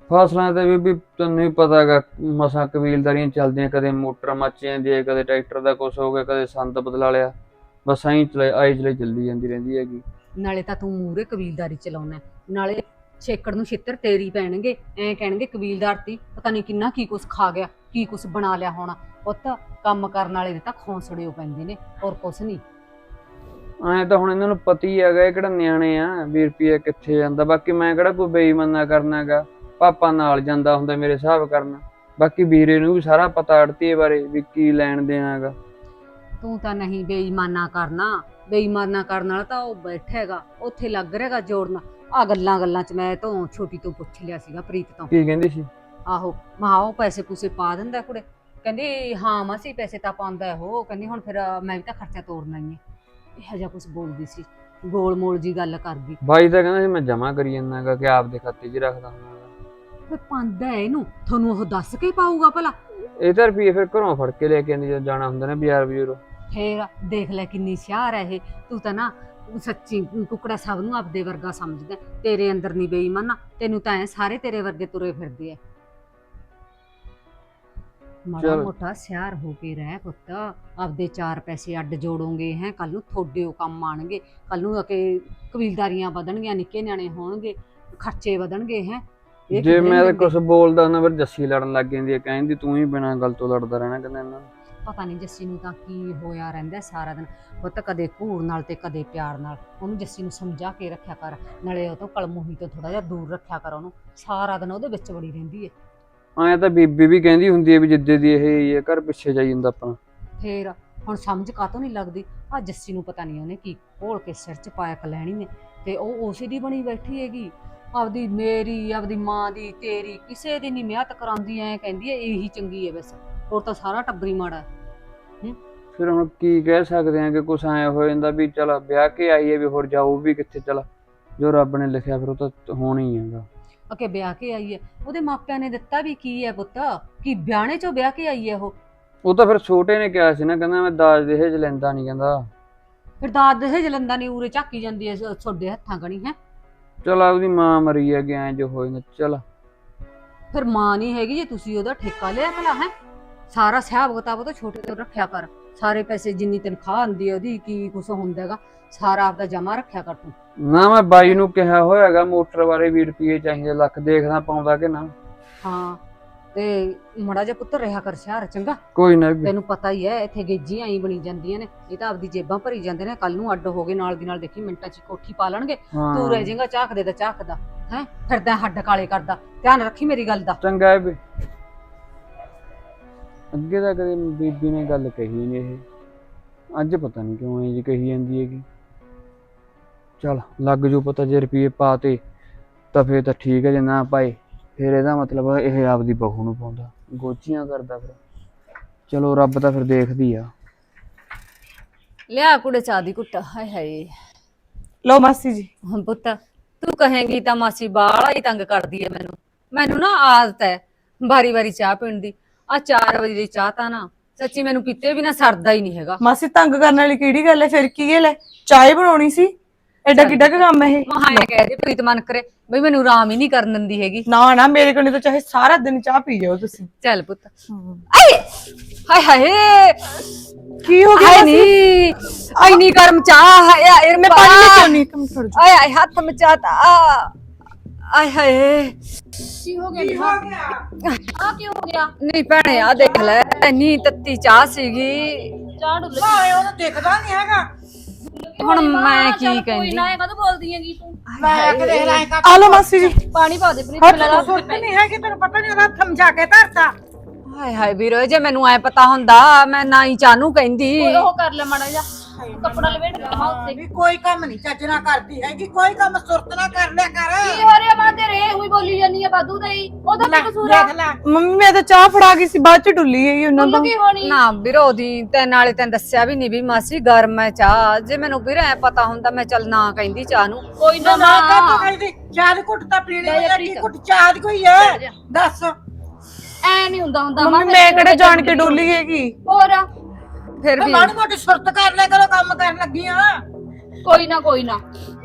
ਫਸਲਾਂ ਤੇ ਬੀਬੀ ਤੈਨੂੰ ਹੀ ਪਤਾ ਹੈਗਾ ਮਸਾਂ ਕਬੀਲਦਾਰੀਆਂ ਚੱਲਦੀਆਂ ਕਦੇ ਮੋਟਰ ਮੱਚ ਜਾਂਦੀ ਹੈ ਕਦੇ ਟਰੈਕਟਰ ਦਾ ਕੁਛ ਹੋ ਗਿਆ ਕਦੇ ਸੰਦ ਬਦਲਾ ਲਿਆ। ਬਸ ਐਂ ਚਲੇ ਆਈ ਚਲੇ ਚੱਲੀ ਜਾਂਦੀ ਰਹਿੰਦੀ ਹੈਗੀ। ਨਾਲੇ ਤਾਂ ਤੂੰ ਮੂਰੇ ਕਬੀਲਦਾਰੀ ਚਲਾਉਣਾ ਨਾਲੇ ਛੇਕੜ ਨੂੰ ਛਿੱਤਰ ਤੇਰੀ ਪੈਣਗੇ ਐਂ ਕਹਿਣਗੇ ਕਬੀਲਦਾਰ ਤੀ ਪਤਾ ਨਹੀਂ ਕਿੰਨਾ ਕੀ ਕੁਛ ਖਾ ਗਿਆ ਕੀ ਕੁਛ ਬਣਾ ਲਿਆ ਹੋਣਾ। ਪੁੱਤ ਕੰਮ ਕਰਨ ਵਾਲੇ ਦੇ ਤਾਂ ਖੌਂਸੜੇ ਪੈਂਦੇ ਨੇ ਹੋਰ ਕੁਛ ਨਹੀਂ ਐਂ ਤਾਂ ਹੁਣ ਇਹਨਾਂ ਨੂੰ ਪਤੀ ਹੈਗਾ ਇਹ ਕਿਹੜਾ ਨਿਆਣੇ ਆ 20 ਰੁਪਏ ਕਿੱਥੇ ਜਾਂਦਾ। ਬਾਕੀ ਮੈਂ ਕਿਹੜਾ ਕੋਈ ਬੇਈਮਾਨਾ ਕਰਨਾਗਾ ਪਾਪਾ ਨਾਲ ਜਾਂਦਾ ਹੁੰਦਾ ਮੇਰੇ ਹਿਸਾਬ ਕਰਨਾ। ਬਾਕੀ ਵੀਰੇ ਨੂੰ ਵੀ ਸਾਰਾ ਪਤਾ ਅੜਤੀ ਬਾਰੇ ਵੀ ਕੀ ਲੈਣ ਦੇਣਾ ਹੈਗਾ। ਤੂੰ ਤਾਂ ਨਹੀਂ ਬੇਈਮਾਨਾ ਕਰਨਾ। ਬੇਈਮਾਨਾ ਕਰਨ ਵਾਲਾ ਤਾਂ ਉਹ ਬੈਠਾ ਹੈਗਾ ਉੱਥੇ ਲੱਗ ਰਿਹਾਗਾ ਜੋੜਨਾ ਆ ਗੱਲਾਂ ਗੱਲਾਂ ਚ ਮੈਂ ਤੋਂ ਛੋਟੀ ਤੋਂ ਪੁੱਛ ਲਿਆ ਸੀਗਾ ਪ੍ਰੀਤ ਤੋਂ। ਕੀ ਕਹਿੰਦੀ ਸੀ? ਆਹੋ ਮਾ ਉਹ ਪੈਸੇ ਪੂਸੇ ਪਾ ਦਿੰਦਾ ਕੁੜੇ। ਕਹਿੰਦੀ ਹਾਂ ਮਾਸੀ ਪੈਸੇ ਤਾਂ ਪਾਉਂਦਾ ਉਹ। ਕਹਿੰਦੀ ਹੁਣ ਫਿਰ ਮੈਂ ਵੀ ਤਾਂ ਖਰਚਾ ਤੋਰਨਾ ਹੀ ਹੈ। ਇਹੋ ਜਿਹਾ ਕੁਝ ਬੋਲਦੀ ਸੀ। ਗੋਲ ਮੋਲ ਜੀ ਗੱਲ ਕਰਦੀ। ਬਾਈ ਤਾਂ ਕਹਿੰਦਾ ਸੀ ਮੈਂ ਜਮਾ ਕਰੀ ਜਾਂਦਾ ਹੈਗਾ ਕਿ ਆਪਦੇ ਖਾਤੇ 'ਚ ਹੀ ਰੱਖਦਾ ਹੁੰਦਾ। ਫਿਰ ਪਾਉਂਦਾ ਹੈ ਇਹਨੂੰ? ਤੁਹਾਨੂੰ ਉਹ ਦੱਸ ਕੇ ਪਾਊਗਾ ਭਲਾ। ਇਹ ਤਾਂ ਰੁਪਏ ਫਿਰ ਘਰੋਂ ਫੜ ਕੇ ਲੈ ਕੇ ਆਉਂਦੀ ਜਦੋਂ ਜਾਣਾ ਹੁੰਦਾ ਨਾ ਬਾਜ਼ਾਰ ਬਜ਼ੂਰ ਫੇਰ ਦੇਖ ਲੈ ਕਿੰਨੀ ਸਿਆਰ ਹੈ ਇਹ। ਤੂੰ ਤਾਂ ਨਾ ਸੱਚੀ ਕੁਕੜਾ ਸਭ ਨੂੰ ਆਪਦੇ ਵਰਗਾ ਸਮਝਦਾ ਤੇਰੇ ਅੰਦਰ ਨਹੀਂ ਬੇਈਮਾਨ ਤੈਨੂੰ ਤਾਂ ਐ ਸਾਰੇ ਤੇਰੇ ਵਰਗੇ ਤੁਰੇ ਫਿਰਦੇ ਐ ਮਾੜਾ ਚੱਲ। ਮੋਟਾ ਸਿਆਰ ਹੋ ਕੇ ਰਹਿ ਪੁੱਤ। ਆਪਦੇ ਚਾਰ ਪੈਸੇ ਅੱਡ ਜੋੜੋਗੇ ਹੈ ਕੱਲ ਨੂੰ ਥੋੜੇ ਉਹ ਕੰਮ ਆਣਗੇ। ਕੱਲ ਨੂੰ ਅਕੇ ਕਬੀਲਦਾਰੀਆਂ ਵਧਣਗੀਆਂ ਨਿੱਕੇ ਨਿਆਣੇ ਹੋਣਗੇ ਖਰਚੇ ਵਧਣਗੇ ਹੈ। ਜੇ ਮੈਂ ਤਾਂ ਕੁਝ ਬੋਲਦਾ ਨਾ ਫਿਰ ਜੱਸੀ ਲੜਨ ਲੱਗ ਜਾਂਦੀ ਹੈ ਕਹਿੰਦੀ ਤੂੰ ਹੀ ਬਿਨਾਂ ਗੱਲ ਤੋਂ ਲੜਦਾ ਰਹਿਣਾ ਕਹਿੰਦਾ ਇਹਨਾਂ। ਪਤਾ ਨਹੀਂ ਜੱਸੀ ਨੂੰ ਤਾਂ ਕੀ ਹੋਇਆ ਰਹਿੰਦਾ ਸਾਰਾ ਦਿਨ। ਪੁੱਤ ਕਦੇ ਘੂਰ ਨਾਲ ਤੇ ਕਦੇ ਪਿਆਰ ਨਾਲ। ਉਹਨੂੰ ਜੱਸੀ ਨੂੰ ਸਮਝਾ ਕੇ ਰੱਖਿਆ ਕਰ। ਨਾਲੇ ਉਹ ਤੋਂ ਕਲਮੂਹੀ ਤੋਂ ਥੋੜਾ ਜਿਹਾ ਦੂਰ ਰੱਖਿਆ ਕਰ ਉਹਨੂੰ। ਸਾਰਾ ਦਿਨ ਉਹਦੇ ਵਿੱਚ ਵੜੀ ਰਹਿੰਦੀ ਹੈ। ਐਂ ਤਾਂ ਬੀਬੀ ਵੀ ਕਹਿੰਦੀ ਹੁੰਦੀ ਹੈ ਵੀ ਜਿੱਦੇ ਦੀ ਇਹ ਹੀ ਹੈ ਘਰ ਪਿੱਛੇ ਜਾਈ ਜਾਂਦਾ ਆਪਣਾ। ਫੇਰ ਹੁਣ ਸਮਝ ਕਾਤੋਂ ਨਹੀਂ ਲੱਗਦੀ? ਆ ਜੱਸੀ ਨੂੰ ਪਤਾ ਨਹੀਂ ਉਹਨੇ ਕੀ ਘੋਲ ਕੇ ਸਿਰ 'ਚ ਪਾਇਆ ਕਲੈਣੀ ਨੇ ਤੇ ਉਹ ਉਸੇ ਦੀ ਬਣੀ ਬੈਠੀ ਹੈਗੀ। ਆਪਦੀ ਮੇਰੀ ਆਪਦੀ ਮਾਂ ਦੀ ਤੇਰੀ ਕਿਸੇ ਦੀ ਨਹੀਂ ਮਿਹਨਤ ਕਰਾਉਂਦੀ ਐ ਕਹਿੰਦੀ ਐ ਇਹੀ ਚੰਗੀ ਐ ਬਸ। ਹੋਰ ਤਾਂ ਸਾਰਾ ਟੱਬਰੀ ਮਾੜਾ ਹੈ। ਫਿਰ ਹੁਣ ਕੀ ਕਹਿ ਸਕਦੇ ਆ ਕਿ ਕੁਛ ਐ ਹੋ ਜਾਂਦਾ ਵੀ ਚਲ ਵਿਆਹ ਕੇ ਆਈ ਵੀ ਹੋਰ ਜਾਊ ਵੀ ਕਿੱਥੇ ਚਲ ਜੋ ਰੱਬ ਨੇ ਲਿਖਿਆ ਫਿਰ ਉਹ ਤਾਂ ਹੋਣਾ ਹੀ ਹੈਗਾ। ਅਕੇ ਵਿਆਹ ਕੇ ਆਈ ਐ। ਉਹਦੇ ਮਾਪਿਆਂ ਨੇ ਦਿੱਤਾ ਵੀ ਕੀ ਐ ਪੁੱਤ? ਕਿ ਵਿਆਹਣੇ ਚੋਂ ਵਿਆਹ ਕੇ ਆਈ ਐ ਉਹ? ਉਹ ਤਾਂ ਫਿਰ ਛੋਟੇ ਨੇ ਕਿਹਾ ਸੀ ਨਾ ਕਹਿੰਦਾ ਮੈਂ ਦਾਜ ਦੇਹਜ ਲੈਂਦਾ ਨਹੀਂ ਕਹਿੰਦਾ। ਫਿਰ ਦਾਦ ਦੇ ਜਲੰਦਾ ਨੇ ਉਰੇ ਝਾਕੀ ਜਾਂਦੀ ਐ ਤੁਹਾਡੇ ਹੱਥਾਂ ਗਣੀ ਹੈ। ਚਲ ਆਪਦੀ ਮਾਂ ਮਰੀ ਹੈ ਕਿ ਐ ਜੋ ਹੋ ਜਾਂਦਾ ਚਲ। ਫਿਰ ਮਾਂ ਨਹੀਂ ਹੈਗੀ ਜੇ ਤੁਸੀਂ ਉਹਦਾ ਠੇਕਾ ਲਿਆ ਭਲਾ ਹੈ? ਸਾਰਾ ਹਿਸਾਬ ਕਿਤਾਬ ਤਾਂ ਛੋਟੇ ਤੋਂ ਰੱਖਿਆ ਕਰ। ਸਾਰੇ ਪੈਸੇ ਜਿੰਨੀ ਤਨਖਾਹ ਆਉਂਦੀ ਹੈ ਉਹਦੀ ਕੀ ਕੁਛ ਹੁੰਦਾ ਹੈਗਾ ਸਾਰਾ ਆਪਦਾ ਜਮਾ ਰੱਖਿਆ ਕਰ ਤੂੰ। ਨਾ ਮੈਂ ਬਾਈ ਨੂੰ ਕਿਹਾ ਹੋਇਆਗਾ ਮੋਟਰ ਬਾਰੇ 20 ਰੁਪਏ ਚਾਹੀਦੇ ਲੱਖ ਦੇਖਦਾ ਪਾਉਂਦਾ ਕਿ ਨਾ। ਹਾਂ ਤੇ ਮੜਾ ਜਿਹਾ ਪੁੱਤਰ ਰਿਹਾ ਕਰ ਸ਼ਹਿਰ ਚੰਗਾ? ਕੋਈ ਨਾ। ਤੈਨੂੰ ਪਤਾ ਹੀ ਹੈ ਇੱਥੇ ਗੇਜੀ ਆਈ ਬਣੀ ਜਾਂਦੀਆਂ ਨੇ। ਇਹ ਤਾਂ ਆਪਦੀ ਜੇਬਾਂ ਭਰੀ ਜਾਂਦੇ ਨੇ ਕੱਲ ਨੂੰ ਅੱਡ ਹੋ ਗਏ ਨਾਲ ਦੀ ਨਾਲ ਦੇਖੀ ਮਿੰਟਾਂ 'ਚ ਹੀ ਕੋਠੀ ਪਾ ਲੈਣਗੇ। ਹਾਂ। ਤੂੰ ਰਹਿ ਜਾਏਗਾ ਝਾਕਦੇ ਦਾ ਝਾਕਦਾ ਹੈ? ਫਿਰਦਾ ਹੱਡ ਕਾਲੇ ਕਰਦਾ। ਧਿਆਨ ਰੱਖੀ ਮੇਰੀ ਗੱਲ ਦਾ। ਚੰਗਾ ਹੈ ਵੀ। ਅੱਗੇ ਤਾਂ ਕਦੇ ਬੀਬੀ ਨੇ ਗੱਲ ਕਹੀ ਨਹੀਂ ਇਹ। ਅੱਜ ਪਤਾ ਨਹੀਂ ਕਿਉਂ ਇਹ ਜੀ ਕਹੀ ਜਾਂਦੀ ਹੈਗੀ। ਚਲ ਲੱਗ ਜੂ ਪਤਾ ਜੇ ਰੁਪਏ ਪਾਤੇ ਤਾਂ ਫੇਰ ਤਾਂ ਠੀਕ ਹੈ ਜੇ ਨਾ ਪਾਏ। ਫਿਰ ਇਹਦਾ ਮਤਲਬ ਇਹ ਆਪਦੀ ਬਹੂ ਨੂੰ ਪਾਉਂਦਾ। ਗੋਚੀਆਂ ਕਰਦਾ ਫਿਰ। ਚਲੋ ਰੱਬ ਤਾਂ ਫਿਰ ਦੇਖਦੀ ਆ। ਲਿਆ ਕੁੜੇ ਚਾਹ ਦੀ ਕੁੱਟ ਹਾਏ ਹਾਏ। ਲਓ ਮਾਸੀ ਜੀ। ਹੁਣ ਪੁੱਤ ਤੂੰ ਕਹੇਂਗੀ ਤਾਂ ਮਾਸੀ ਬਾਹਲਾ ਹੀ ਤੰਗ ਕਰਦੀ ਹੈ ਮੈਨੂੰ। ਮੈਨੂੰ ਨਾ ਆਦਤ ਹੈ ਵਾਰੀ ਵਾਰੀ ਚਾਹ ਪੀਣ ਦੀ। ਆ 4 ਵਜੇ ਦੀ ਚਾਹ ਤਾਂ ਨਾ ਸੱਚੀ ਮੈਨੂੰ ਕਿਤੇ ਵੀ ਨਾ ਸਰਦਾ ਹੀ ਨਹੀਂ ਹੈਗਾ। ਮਾਸੀ ਤੰਗ ਕਰਨ ਵਾਲੀ ਕਿਹੜੀ ਗੱਲ ਹੈ ਫਿਰ ਕੀ ਗੱਲ ਹੈ ਚਾਹ ਬਣਾਉਣੀ ਸੀ? ਐਡਾ ਕਿੱਡਾ ਕੁ ਕੰਮ ਹੈ ਇਹ? ਮਹਾਂ ਇਹ ਕਹਦੇ ਪ੍ਰੀਤ ਮਨ ਕਰੇ ਬਈ ਮੈਨੂੰ ਆਰਾਮ ਹੀ ਨਹੀਂ ਕਰਨ ਦਿੰਦੀ ਹੈਗੀ। ਨਾ ਨਾ ਮੇਰੇ ਕੋਲ ਨਹੀਂ ਤਾਂ ਚਾਹੇ ਸਾਰਾ ਦਿਨ ਚਾਹ ਪੀ ਜਾਓ ਤੁਸੀਂ। ਚੱਲ ਪੁੱਤ। ਆਏ! ਹਾਏ ਹਾਏ! ਕੀ ਹੋ ਗਿਆ ਹਾਏ? ਨੀ ਆਈ ਨਹੀਂ ਗਰਮ ਚਾਹ ਹਾਏ ਹਾਏ ਮੈਂ ਪਾਣੀ ਲੈ ਕੇ ਆਉਣੀ ਮਿੰਟ ਖੜ ਆਏ ਹਾਏ ਹੱਥ ਮਚਾਤਾ। ਆਏ ਹਾਏ। ਕੀ ਹੋ ਗਿਆ? ਕੀ ਹੋ ਗਿਆ? ਆ ਕੀ ਹੋ ਗਿਆ? ਨਹੀਂ ਭੈਣੇ ਆ ਦੇਖ ਲੈ ਇੰਨੀ ਤੱਤੀ ਚਾਹ ਸੀਗੀ। ਚਾਹ ਡੁੱਲ ਭਾਵੇਂ ਉਹਨੂੰ ਦਿਖਦਾ ਨਹੀਂ ਹੈਗਾ। ਹੁਣ ਮੈਂ ਕੀ ਕੋਈ ਕਹਿੰਦੀ? ਨਾ ਇਹ ਕਦੋਂ ਬੋਲਦੀ ਹੈਗੀ ਤੂੰ? ਮੈਂ ਕਿ ਦੇਖ ਲੈ ਆ ਲਓ ਮਾਸੀ ਜੀ। ਪਾਣੀ ਪਾ ਦੇ ਪ੍ਰੀਤ ਮੇਰਾ ਸੁਰਤ ਨਹੀਂ ਹੈਗੀ ਤੈਨੂੰ ਪਤਾ ਨਹੀਂ ਉਹਦਾ ਸਮਝਾ ਕੇ ਧਰਤਾ। ਹਾਏ ਹਾਏ ਵੀਰੋ ਜੇ ਮੈਨੂੰ ਐ ਪਤਾ ਹੁੰਦਾ ਮੈਂ ਨਾ ਹੀ ਚਾਹਨੂੰ ਕਹਿੰਦੀ। ਉਹ ਕਰ ਲੈ ਮਾੜਾ ਜਾ ਕੱਪੜਾ ਲਵੇਟ ਮਾ ਉੱਤੇ ਵੀ ਕੋਈ ਕੰਮ ਨਹੀਂ ਚੱਜ ਨਾਲ ਕਰਦੀ ਹੈਗੀ ਕੋਈ ਕੰਮ ਸੁਰਤ ਨਾਲ ਕਰ ਲਿਆ ਕੀ ਕਰ ਹੋ ਰਿਹਾ ਮਾਂ ਤੇਰੇ? ਹੋਈ ਬੋਲੀ ਜਾਨੀ ਆ ਬਾਦੂ ਦਾ ਹੀ। ਉਹਦਾ ਕੀ ਕਸੂਰ ਆ? ਦੇਖ ਲੈ। ਮੰਮੀ ਮੈਂ ਤਾਂ ਚਾਹ ਫੜਾ ਗਈ ਸੀ ਬਾਅਦ ਚ ਡੁੱਲੀ ਗਈ ਉਹਨਾਂ ਤੋਂ। ਕੀ ਹੋਣੀ? ਨਾ ਵੀਰੋ ਦੀ ਤੇ ਨਾਲੇ ਤੈਨੂੰ ਦੱਸਿਆ ਵੀ ਨਹੀਂ ਵੀ ਮਾਸੀ ਗਰਮ ਹੈ ਚਾਹ। ਜੇ ਮੈਨੂੰ ਵੀਰ ਐ ਪਤਾ ਹੁੰਦਾ ਮੈਂ ਚੱਲ ਨਾ ਕਹਿੰਦੀ ਚਾਹ ਨੂੰ। ਕੋਈ ਨਾ ਨਾ। ਕਾ ਤੂੰ ਕਹਿੰਦੀ ਚਾਹ ਦੀ ਘੁੱਟ ਤਾਂ ਪੀਣੀ ਲੈ ਜਾ ਹੈ ਕੀ। ਘੁੱਟ ਚਾਹ ਦੀ ਕੋਈ ਹੈ। ਦੱਸ। ਐ ਨਹੀਂ ਹੁੰਦਾ ਹੁੰਦਾ ਮੰਮੀ ਮੈਂ ਕਿਹੜਾ ਜਾਣ ਕੇ ਡੁੱਲੀ ਹੈਗੀ? ਹੋਰ ਫਿਰ ਵੀ ਮਾੜੀ ਮੋਟੀ ਸੁਰਤ ਕਰ ਲਿਆ ਕਰੋ ਕੰਮ ਕਰਨ ਲੱਗੀ ਆ ਕੋਈ ਨਾ ਕੋਈ ਨਾ